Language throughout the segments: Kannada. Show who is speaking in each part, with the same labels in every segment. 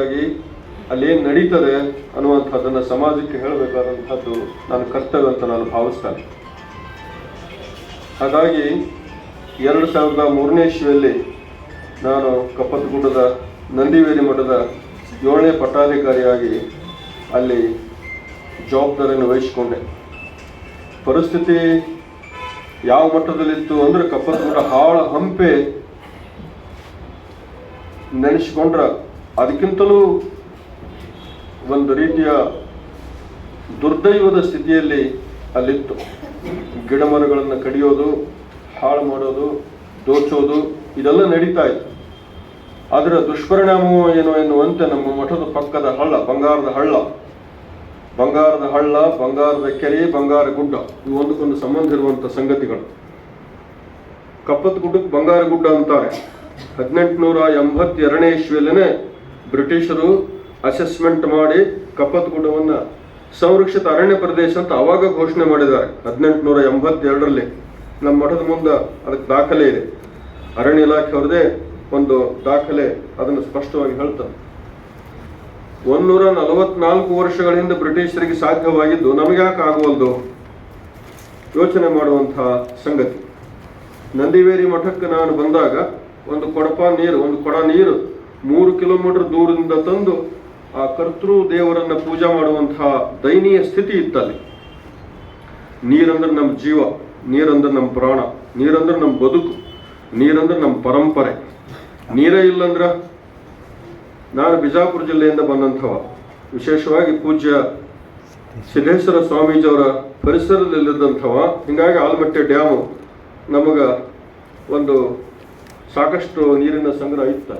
Speaker 1: ಅಲ್ಲಿ ಏನು ನಡೀತದೆ ಅನ್ನುವಂಥದ್ದನ್ನು ಸಮಾಜಕ್ಕೆ ಹೇಳಬೇಕಾದಂಥದ್ದು ನನ್ನ ಕರ್ತವ್ಯ ಅಂತ ನಾನು ಭಾವಿಸ್ತೇನೆ. ಹಾಗಾಗಿ ಎರಡು ಸಾವಿರದ ಮೂರನೇ ಇಸ್ವಿಯಲ್ಲಿ ನಾನು ಕಪ್ಪತ್ತಗುಡ್ಡದ ನಂದಿವೇರಿ ಮಠದ ಏಳನೇ ಪಟ್ಟಾಧಿಕಾರಿಯಾಗಿ ಅಲ್ಲಿ ಜವಾಬ್ದಾರಿಯನ್ನು ವಹಿಸಿಕೊಂಡೆ. ಪರಿಸ್ಥಿತಿ ಯಾವ ಮಟ್ಟದಲ್ಲಿತ್ತು ಅಂದರೆ ಕಪ್ಪತ್ತಗುಡ್ಡ ಹಾಳ ಹಂಪೆ ನೆನೆಸಿಕೊಂಡ್ರೆ ಅದಕ್ಕಿಂತಲೂ ಒಂದು ರೀತಿಯ ದುರ್ದೈವದ ಸ್ಥಿತಿಯಲ್ಲಿ ಅಲ್ಲಿತ್ತು. ಗಿಡ ಮರಗಳನ್ನು ಕಡಿಯೋದು, ಹಾಳು ಮಾಡೋದು, ದೋಚೋದು, ಇದೆಲ್ಲ ನಡೀತಾ ಇತ್ತು. ಅದರ ದುಷ್ಪರಿಣಾಮವು ಏನು ಎನ್ನುವಂತೆ ನಮ್ಮ ಮಠದ ಪಕ್ಕದ ಹಳ್ಳ, ಬಂಗಾರದ ಹಳ್ಳ ಬಂಗಾರದ ಹಳ್ಳ, ಬಂಗಾರದ ಕೆರೆ, ಬಂಗಾರ ಗುಡ್ಡ ಇವು ಒಂದಕ್ಕೊಂದು ಸಂಬಂಧ ಇರುವಂಥ ಸಂಗತಿಗಳು. ಕಪ್ಪತ್ ಗುಡ್ಡಕ್ಕೆ ಬಂಗಾರ ಗುಡ್ಡ ಅಂತಾರೆ. ಹದಿನೆಂಟುನೂರ ಎಂಬತ್ತೆರಡನೇ ಇಸ್ವಿಯಲ್ಲೇ ಬ್ರಿಟಿಷರು ಅಸೆಸ್ಮೆಂಟ್ ಮಾಡಿ ಕಪ್ಪತ್ಗುಡ್ಡವನ್ನು ಸಂರಕ್ಷಿತ ಅರಣ್ಯ ಪ್ರದೇಶ ಅಂತ ಅವಾಗ ಘೋಷಣೆ ಮಾಡಿದ್ದಾರೆ. ಹದಿನೆಂಟುನೂರ ಎಂಬತ್ತೆರಡರಲ್ಲಿ. ನಮ್ಮ ಮಠದ ಮುಂದೆ ಅದಕ್ಕೆ ದಾಖಲೆ ಇದೆ. ಅರಣ್ಯ ಇಲಾಖೆಯವ್ರದೇ ಒಂದು ದಾಖಲೆ ಅದನ್ನು ಸ್ಪಷ್ಟವಾಗಿ ಹೇಳ್ತಾರೆ. ಒಂದೂರ ನಲವತ್ನಾಲ್ಕು ವರ್ಷಗಳ ಹಿಂದೆ ಬ್ರಿಟಿಷರಿಗೆ ಸಾಧ್ಯವಾಗಿದ್ದು ನಮಗ್ಯಾಕೆ ಆಗುವಲ್ದು? ಯೋಚನೆ ಮಾಡುವಂತಹ ಸಂಗತಿ. ನಂದಿವೇರಿ ಮಠಕ್ಕೆ ನಾನು ಬಂದಾಗ ಒಂದು ಕೊಡಪ ನೀರು, ಒಂದು ಕೊಡ ನೀರು ಮೂರು ಕಿಲೋಮೀಟರ್ ದೂರದಿಂದ ತಂದು ಆ ಕರ್ತೃ ದೇವರನ್ನ ಪೂಜೆ ಮಾಡುವಂತಹ ದಯನೀಯ ಸ್ಥಿತಿ ಇತ್ತಲ್ಲಿ. ನೀರಂದ್ರೆ ನಮ್ಮ ಜೀವ, ನೀರಂದ್ರೆ ನಮ್ಮ ಪ್ರಾಣ, ನೀರಂದ್ರೆ ನಮ್ಮ ಬದುಕು, ನೀರಂದ್ರೆ ನಮ್ಮ ಪರಂಪರೆ. ನೀರೇ ಇಲ್ಲಂದ್ರ ನಾನು ಬಿಜಾಪುರ ಜಿಲ್ಲೆಯಿಂದ ಬಂದಂಥವ, ವಿಶೇಷವಾಗಿ ಪೂಜ್ಯ ಸಿದ್ದೇಶ್ವರ ಸ್ವಾಮೀಜಿಯವರ ಪರಿಸರದಲ್ಲಿದ್ದಂಥವ, ಹಿಂಗಾಗಿ ಆಲಮಟ್ಟೆ ಡ್ಯಾಮು ನಮಗೆ ಒಂದು ಸಾಕಷ್ಟು ನೀರಿನ ಸಂಗ್ರಹ ಇತ್ತು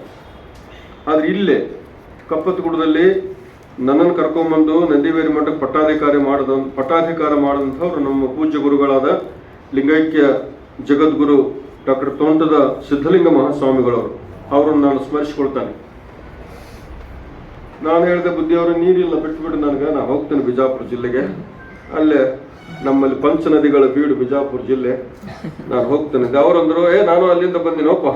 Speaker 1: ಆದ್ರೆ ಇಲ್ಲೇ ಕಪ್ಪತ್ಗುಡದಲ್ಲಿ ನನ್ನನ್ನು ಕರ್ಕೊಂಬಂದು ನಂದಿವೇರಿ ಮಠಕ್ಕೆ ಪಟ್ಟಾಧಿಕಾರಿ ಮಾಡಿದ ಪಟ್ಟಾಧಿಕಾರ ಮಾಡಿದಂಥವ್ರು ನಮ್ಮ ಪೂಜ್ಯ ಗುರುಗಳಾದ ಲಿಂಗೈಕ್ಯ ಜಗದ್ಗುರು ಡಾಕ್ಟರ್ ತೋಂಟದ ಸಿದ್ಧಲಿಂಗ ಮಹಾಸ್ವಾಮಿಗಳವರು. ಅವರನ್ನು ನಾನು ಸ್ಮರಿಸಿಕೊಳ್ತಾನೆ. ನಾನು ಹೇಳಿದೆ ಬುದ್ಧಿಯವರು, ನೀರಿಲ್ಲ, ಬಿಟ್ಬಿಡು ನನಗೆ. ನಾನು ಹೋಗ್ತೇನೆ ಬಿಜಾಪುರ ಜಿಲ್ಲೆಗೆ. ಅಲ್ಲೇ ನಮ್ಮಲ್ಲಿ ಪಂಚ ನದಿಗಳ ಬೀಡು ಬಿಜಾಪುರ ಜಿಲ್ಲೆ. ನಾನು ಹೋಗ್ತೇನೆ. ಅವರಂದ್ರು, ಏ, ನಾನು ಅಲ್ಲಿಂದ ಬಂದಿನೋಪ್ಪ.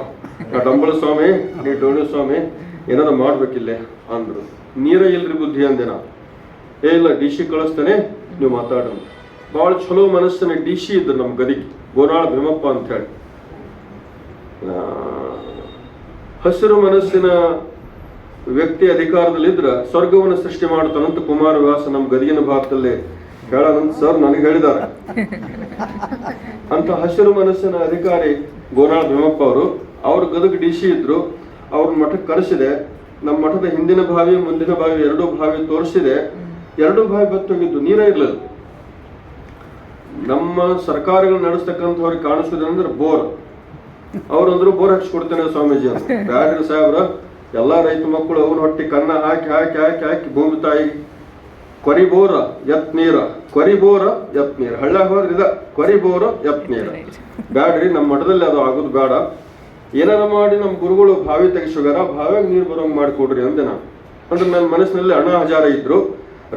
Speaker 1: ನಾ ಡಂಬಳ ಸ್ವಾಮಿ ನೀ ಡೋಣಿ ಸ್ವಾಮಿ ಏನಾರ ಮಾಡ್ಬೇಕಿಲ್ಲೇ ಅಂದ್ರು. ನೀರ ಇಲ್ರಿ ಬುದ್ಧಿ ಅಂದೆ ನಾ. ಏ ಇಲ್ಲ, ಡಿ ಸಿ ಕಳಿಸ್ತಾನೆ, ನೀವು ಮಾತಾಡೋಣ. ಭಾಳ ಚಲೋ ಮನಸ್ಸಿನ ಡಿ ಸಿ ಇದ್ರು ನಮ್ಮ ಗದಿಗೆ ಗೋನಾಳ ಭೀಮಪ್ಪ ಅಂತ ಹೇಳಿ ಹಸಿರು ಮನಸ್ಸಿನ ವ್ಯಕ್ತಿ ಅಧಿಕಾರದಲ್ಲಿದ್ರ ಸ್ವರ್ಗವನ್ನು ಸೃಷ್ಟಿ ಮಾಡ್ತಾನಂತ ಕುಮಾರವ್ಯಾಸ ನಮ್ಮ ಗದಿಗಿನ ಭಾಗದಲ್ಲಿ ಹೇಳೋದಂತ ಸರ್ ನನಗೆ ಹೇಳಿದ್ದಾರೆ ಅಂತ ಹಸಿರು ಮನಸ್ಸಿನ ಅಧಿಕಾರಿ ಗೋನಾಳ ಭೀಮಪ್ಪ ಅವರು. ಅವ್ರ ಗದಗ ಡಿ ಸಿ ಇದ್ರು. ಅವ್ರ ಮಠಕ್ಕೆ ಕರೆಸಿದೆ ನಮ್ಮ ಮಠದ ಹಿಂದಿನ ಬಾವಿ ಮುಂದಿನ ಬಾವಿ ಎರಡೂ ಬಾವಿ ತೋರಿಸಿದೆ. ಎರಡೂ ಬಾವಿ ಬತ್ತೋಗಿದ್ದು ನೀರೇ ಇರಲಿಲ್ಲ. ನಮ್ಮ ಸರ್ಕಾರಗಳು ನಡೆಸ್ತಕ್ಕಂಥವ್ರಿಗೆ ಕಾಣಿಸ್ತದೆ ಅಂದ್ರೆ ಬೋರ್. ಅವ್ರಂದ್ರು ಬೋರ್ ಹಚ್ಕೊಡ್ತೇನೆ ಸ್ವಾಮೀಜಿ ಅಂತ. ಬ್ಯಾಡ್ರಿ ಸಾಹೇಬ್ರ ಎಲ್ಲಾ ರೈತ ಮಕ್ಕಳು ಅವ್ನ ಹೊಟ್ಟಿ ಕನ್ನ ಹಾಕಿ ಹಾಕಿ ಹಾಕಿ ಹಾಕಿ ಭೂಮಿ ತಾಯಿ. ಕೊರಿ ಬೋರ ಎತ್ ನೀರ. ಕೊರಿ ಬೋರ ಎತ್ ನೀರ. ಹಳ್ಳ ಹೋದ್ರೆ ಇದ. ಕೊರಿ ಬೋರ ಎತ್ ನೀರ. ಬ್ಯಾಡ್ರಿ ನಮ್ಮ ಮಠದಲ್ಲಿ ಅದು ಆಗೋದು ಬೇಡ. ಏನಾರ ಮಾಡಿ ನಮ್ಮ ಗುರುಗಳು ಬಾವಿ ತೆಗಿಸೋಗಾರ, ಬಾವಿಯಾಗ ನೀರು ಬರೋಂಗ್ ಮಾಡಿಕೊಡ್ರಿ ಅಂದೆ ನಾನು. ಅಂದ್ರೆ ನನ್ನ ಮನಸ್ಸಿನಲ್ಲಿ ಅಣ್ಣ ಹಜಾರ ಇದ್ರು.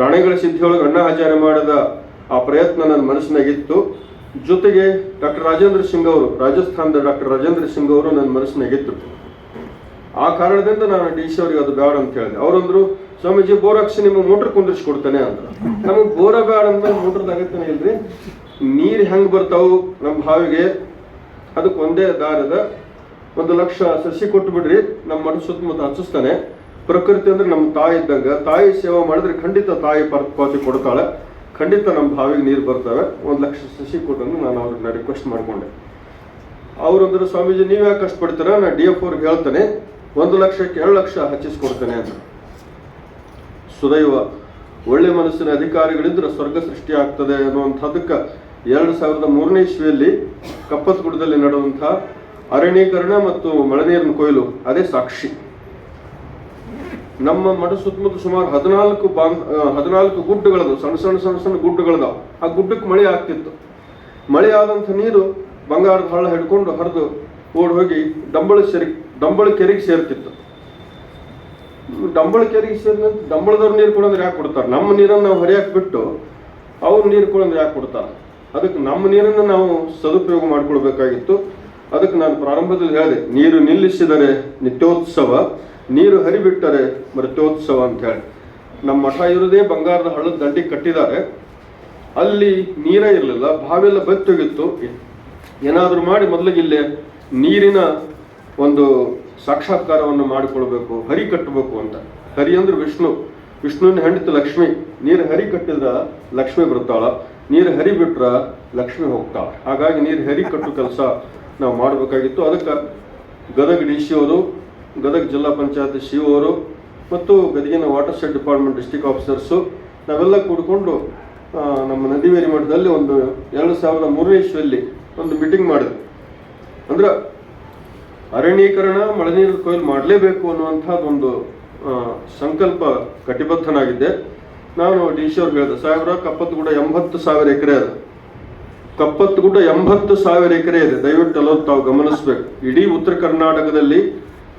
Speaker 1: ರಾಣಿಗಳ ಸಿದ್ಧಿಯೊಳಗೆ ಅಣ್ಣ ಹಜಾರ ಮಾಡಿದ ಆ ಪ್ರಯತ್ನ ನನ್ನ ಮನಸ್ಸಿನಾಗಿತ್ತು ಜೊತೆಗೆ ಡಾಕ್ಟರ್ ರಾಜೇಂದ್ರ ಸಿಂಗ್ ಅವರು, ರಾಜಸ್ಥಾನದ ಡಾಕ್ಟರ್ ರಾಜೇಂದ್ರ ಸಿಂಗ್ ಅವರು ನನ್ನ ಮನಸ್ಸಿನಾಗಿತ್ತು ಆ ಕಾರಣದಿಂದ ನಾನು ಡಿ ಸಿ ಅವ್ರಿಗೆ ಅದು ಬೇಡ ಅಂತ ಹೇಳಿದೆ. ಅವರಂದ್ರು ಸ್ವಾಮೀಜಿ ಬೋರ್ ಹಾಕ್ಸಿ ನಿಮ್ಮ ಮೋಟರ್ ಕುಂದಿರ್ಸಿ ಕೊಡ್ತಾನೆ ಅಂದ್ರೆ. ನಮಗೆ ಬೋರ ಬೇಡ ಅಂದ್ರೆ ಮೋಟರ್ದ ಅಗತ್ಯನೇ ಇಲ್ರಿ. ನೀರು ಹೆಂಗೆ ಬರ್ತಾವು ನಮ್ಮ ಬಾವಿಗೆ? ಅದಕ್ಕೆ ಒಂದೇ ದಾರದ ಒಂದು ಲಕ್ಷ ಸಸಿ ಕೊಟ್ಟು ಬಿಡ್ರಿ, ನಮ್ಮ ಮನಸ್ಸು ಸುತ್ತಮುತ್ತ ಹಚ್ಚಿಸ್ತಾನೆ. ಪ್ರಕೃತಿ ಅಂದ್ರೆ ನಮ್ಮ ತಾಯಿ ಇದ್ದಂಗ. ತಾಯಿ ಸೇವೆ ಮಾಡಿದ್ರೆ ಖಂಡಿತ ತಾಯಿ ಪಾತಿ ಕೊಡ್ತಾಳೆ. ಖಂಡಿತ ನಮ್ಮ ಬಾವಿಗೆ ನೀರು ಬರ್ತವೆ. ಒಂದು ಲಕ್ಷ ಸಸಿ ಕೊಟ್ಟಂದು ನಾನು ಅವ್ರನ್ನ ರಿಕ್ವೆಸ್ಟ್ ಮಾಡ್ಕೊಂಡೆ. ಅವ್ರಂದ್ರೆ ಸ್ವಾಮೀಜಿ, ನೀವು ಯಾಕೆ ಕಷ್ಟಪಡ್ತೀರ ನಾ ಡಿ ಎಫ್ ಅವ್ರಿಗೆ ಹೇಳ್ತೇನೆ. ಒಂದು ಲಕ್ಷಕ್ಕೆ ಎರಡು ಲಕ್ಷ ಹಚ್ಚಿಸ್ಕೊಡ್ತೇನೆ ಅಂತ. ಸುದೈವ, ಒಳ್ಳೆ ಮನಸ್ಸಿನ ಅಧಿಕಾರಿಗಳಿದ್ರೆ ಸ್ವರ್ಗ ಸೃಷ್ಟಿ ಆಗ್ತದೆ ಅನ್ನುವಂಥದ್ದಕ್ಕೆ ಎರಡು ಸಾವಿರದ ಮೂರನೇ ಇಸ್ವಿಯಲ್ಲಿ ಕಪ್ಪತ್ಗುಡದಲ್ಲಿ ನಡೆದಂಥ ಅರಣ್ಯೀಕರಣ ಮತ್ತು ಮಳೆ ನೀರಿನ ಕೊಯ್ಲು, ಅದೇ ಸಾಕ್ಷಿ. ನಮ್ಮ ಮಠ ಸುತ್ತಮುತ್ತ ಸುಮಾರು ಹದಿನಾಲ್ಕು ಬಾಂಗ್ ಹದಿನಾಲ್ಕು ಗುಡ್ಡಗಳದು ಸಣ್ಣ ಸಣ್ಣ ಸಣ್ಣ ಸಣ್ಣ ಗುಡ್ಡಗಳದಾವ. ಆ ಗುಡ್ಡಕ್ಕೆ ಮಳೆ ಆಗ್ತಿತ್ತು. ಮಳೆ ಆದಂಥ ನೀರು ಬಂಗಾರದ ಹಳ್ಳ ಹಿಡ್ಕೊಂಡು ಹರಿದು ಓಡ್ ಹೋಗಿ ಡಂಬಳ ಸೆರಿ, ಡಂಬಳ ಕೆರೆಗೆ ಸೇರ್ತಿತ್ತು. ಡಂಬಳ ಕೆರೆಗೆ ಸೇರಿದ ಡಂಬಳದವ್ರು ನೀರು ಕೊಡೋದ್ರೆ ಯಾಕೆ ಕೊಡ್ತಾರೆ? ನಮ್ಮ ನೀರನ್ನು ನಾವು ಹರಿಯಾಕ್ ಬಿಟ್ಟು ಅವ್ರ ನೀರು ಕೊಡೋದ್ರೆ ಯಾಕೆ ಕೊಡ್ತಾರೆ? ಅದಕ್ಕೆ ನಮ್ಮ ನೀರನ್ನು ನಾವು ಸದುಪಯೋಗ ಮಾಡ್ಕೊಳ್ಬೇಕಾಗಿತ್ತು. ಅದಕ್ಕೆ ನಾನು ಪ್ರಾರಂಭದಲ್ಲಿ ಹೇಳಿದೆ, ನೀರು ನಿಲ್ಲಿಸಿದರೆ ನಿತ್ಯೋತ್ಸವ, ನೀರು ಹರಿಬಿಟ್ಟರೆ ಮೃತ್ಯೋತ್ಸವ ಅಂತ ಹೇಳಿ. ನಮ್ಮ ಮಠ ಇರೋದೇ ಬಂಗಾರದ ಹಳ್ಳದ ದಂಡಿ ಕಟ್ಟಿದ್ದಾರೆ. ಅಲ್ಲಿ ನೀರೇ ಇರಲಿಲ್ಲ ಬಾವೆಲ್ಲ ಬತ್ತೋಗಿತ್ತು. ಏನಾದರೂ ಮಾಡಿ ಮೊದಲಿಗೆ ಇಲ್ಲಿ ನೀರಿನ ಒಂದು ಸಾಕ್ಷಾತ್ಕಾರವನ್ನು ಮಾಡಿಕೊಳ್ಬೇಕು, ಹರಿ ಕಟ್ಟಬೇಕು ಅಂತ. ಹರಿ ಅಂದ್ರೆ ವಿಷ್ಣು. ವಿಷ್ಣುವಿನ ಹೆಂಡತಿ ಲಕ್ಷ್ಮಿ. ನೀರು ಹರಿ ಕಟ್ಟಿದ್ರ ಲಕ್ಷ್ಮಿ ಬರ್ತಾಳ, ನೀರು ಹರಿ ಬಿಟ್ರ ಲಕ್ಷ್ಮಿ ಹೋಗ್ತಾಳ. ಹಾಗಾಗಿ ನೀರು ಹರಿ ಕಟ್ಟು ಕೆಲಸ. ನಾವು ಮಾಡಬೇಕಾಗಿತ್ತು. ಅದಕ್ಕೆ ಗದಗ ಡಿ ಸಿ ಅವರು, ಗದಗ ಜಿಲ್ಲಾ ಪಂಚಾಯತ್ ಸಿ ಅವರು ಮತ್ತು ಗದಗಿನ watershed department district officers ನಾವೆಲ್ಲ ಕೂಡಿಕೊಂಡು ನಮ್ಮ ನದಿವೇರಿ ಮಠದಲ್ಲಿ ಒಂದು ಎರಡು ಸಾವಿರದ ಮೂರನೇ ಇಸ್ವಿಯಲ್ಲಿ ಒಂದು ಮೀಟಿಂಗ್ ಮಾಡಿದ್ವಿ. ಅಂದ್ರೆ ಅರಣ್ಯೀಕರಣ ಮಳೆನೀರು ಕೊಯ್ಲು ಮಾಡಲೇಬೇಕು ಅನ್ನುವಂಥದ್ದೊಂದು ಒಂದು ಸಂಕಲ್ಪ ಕಟಿಬದ್ಧನಾಗಿದ್ದೆ. ನಾನು ಡಿ ಸಿ ಅವ್ರಿಗೆ ಹೇಳಿದೆ, ಸಾಹೇಬ್ರ ಕಪ್ಪತ್ತು ಕೂಡ ಎಂಬತ್ತು ಸಾವಿರ ಎಕರೆ ಅದು. ಕಪ್ಪತ್ತು ಗುಡ್ಡ ಎಂಬತ್ತು ಸಾವಿರ ಎಕರೆ ಇದೆ. ದಯವಿಟ್ಟು ಅಲ್ಲೊಂದು ತಾವು ಗಮನಿಸಬೇಕು. ಇಡೀ ಉತ್ತರ ಕರ್ನಾಟಕದಲ್ಲಿ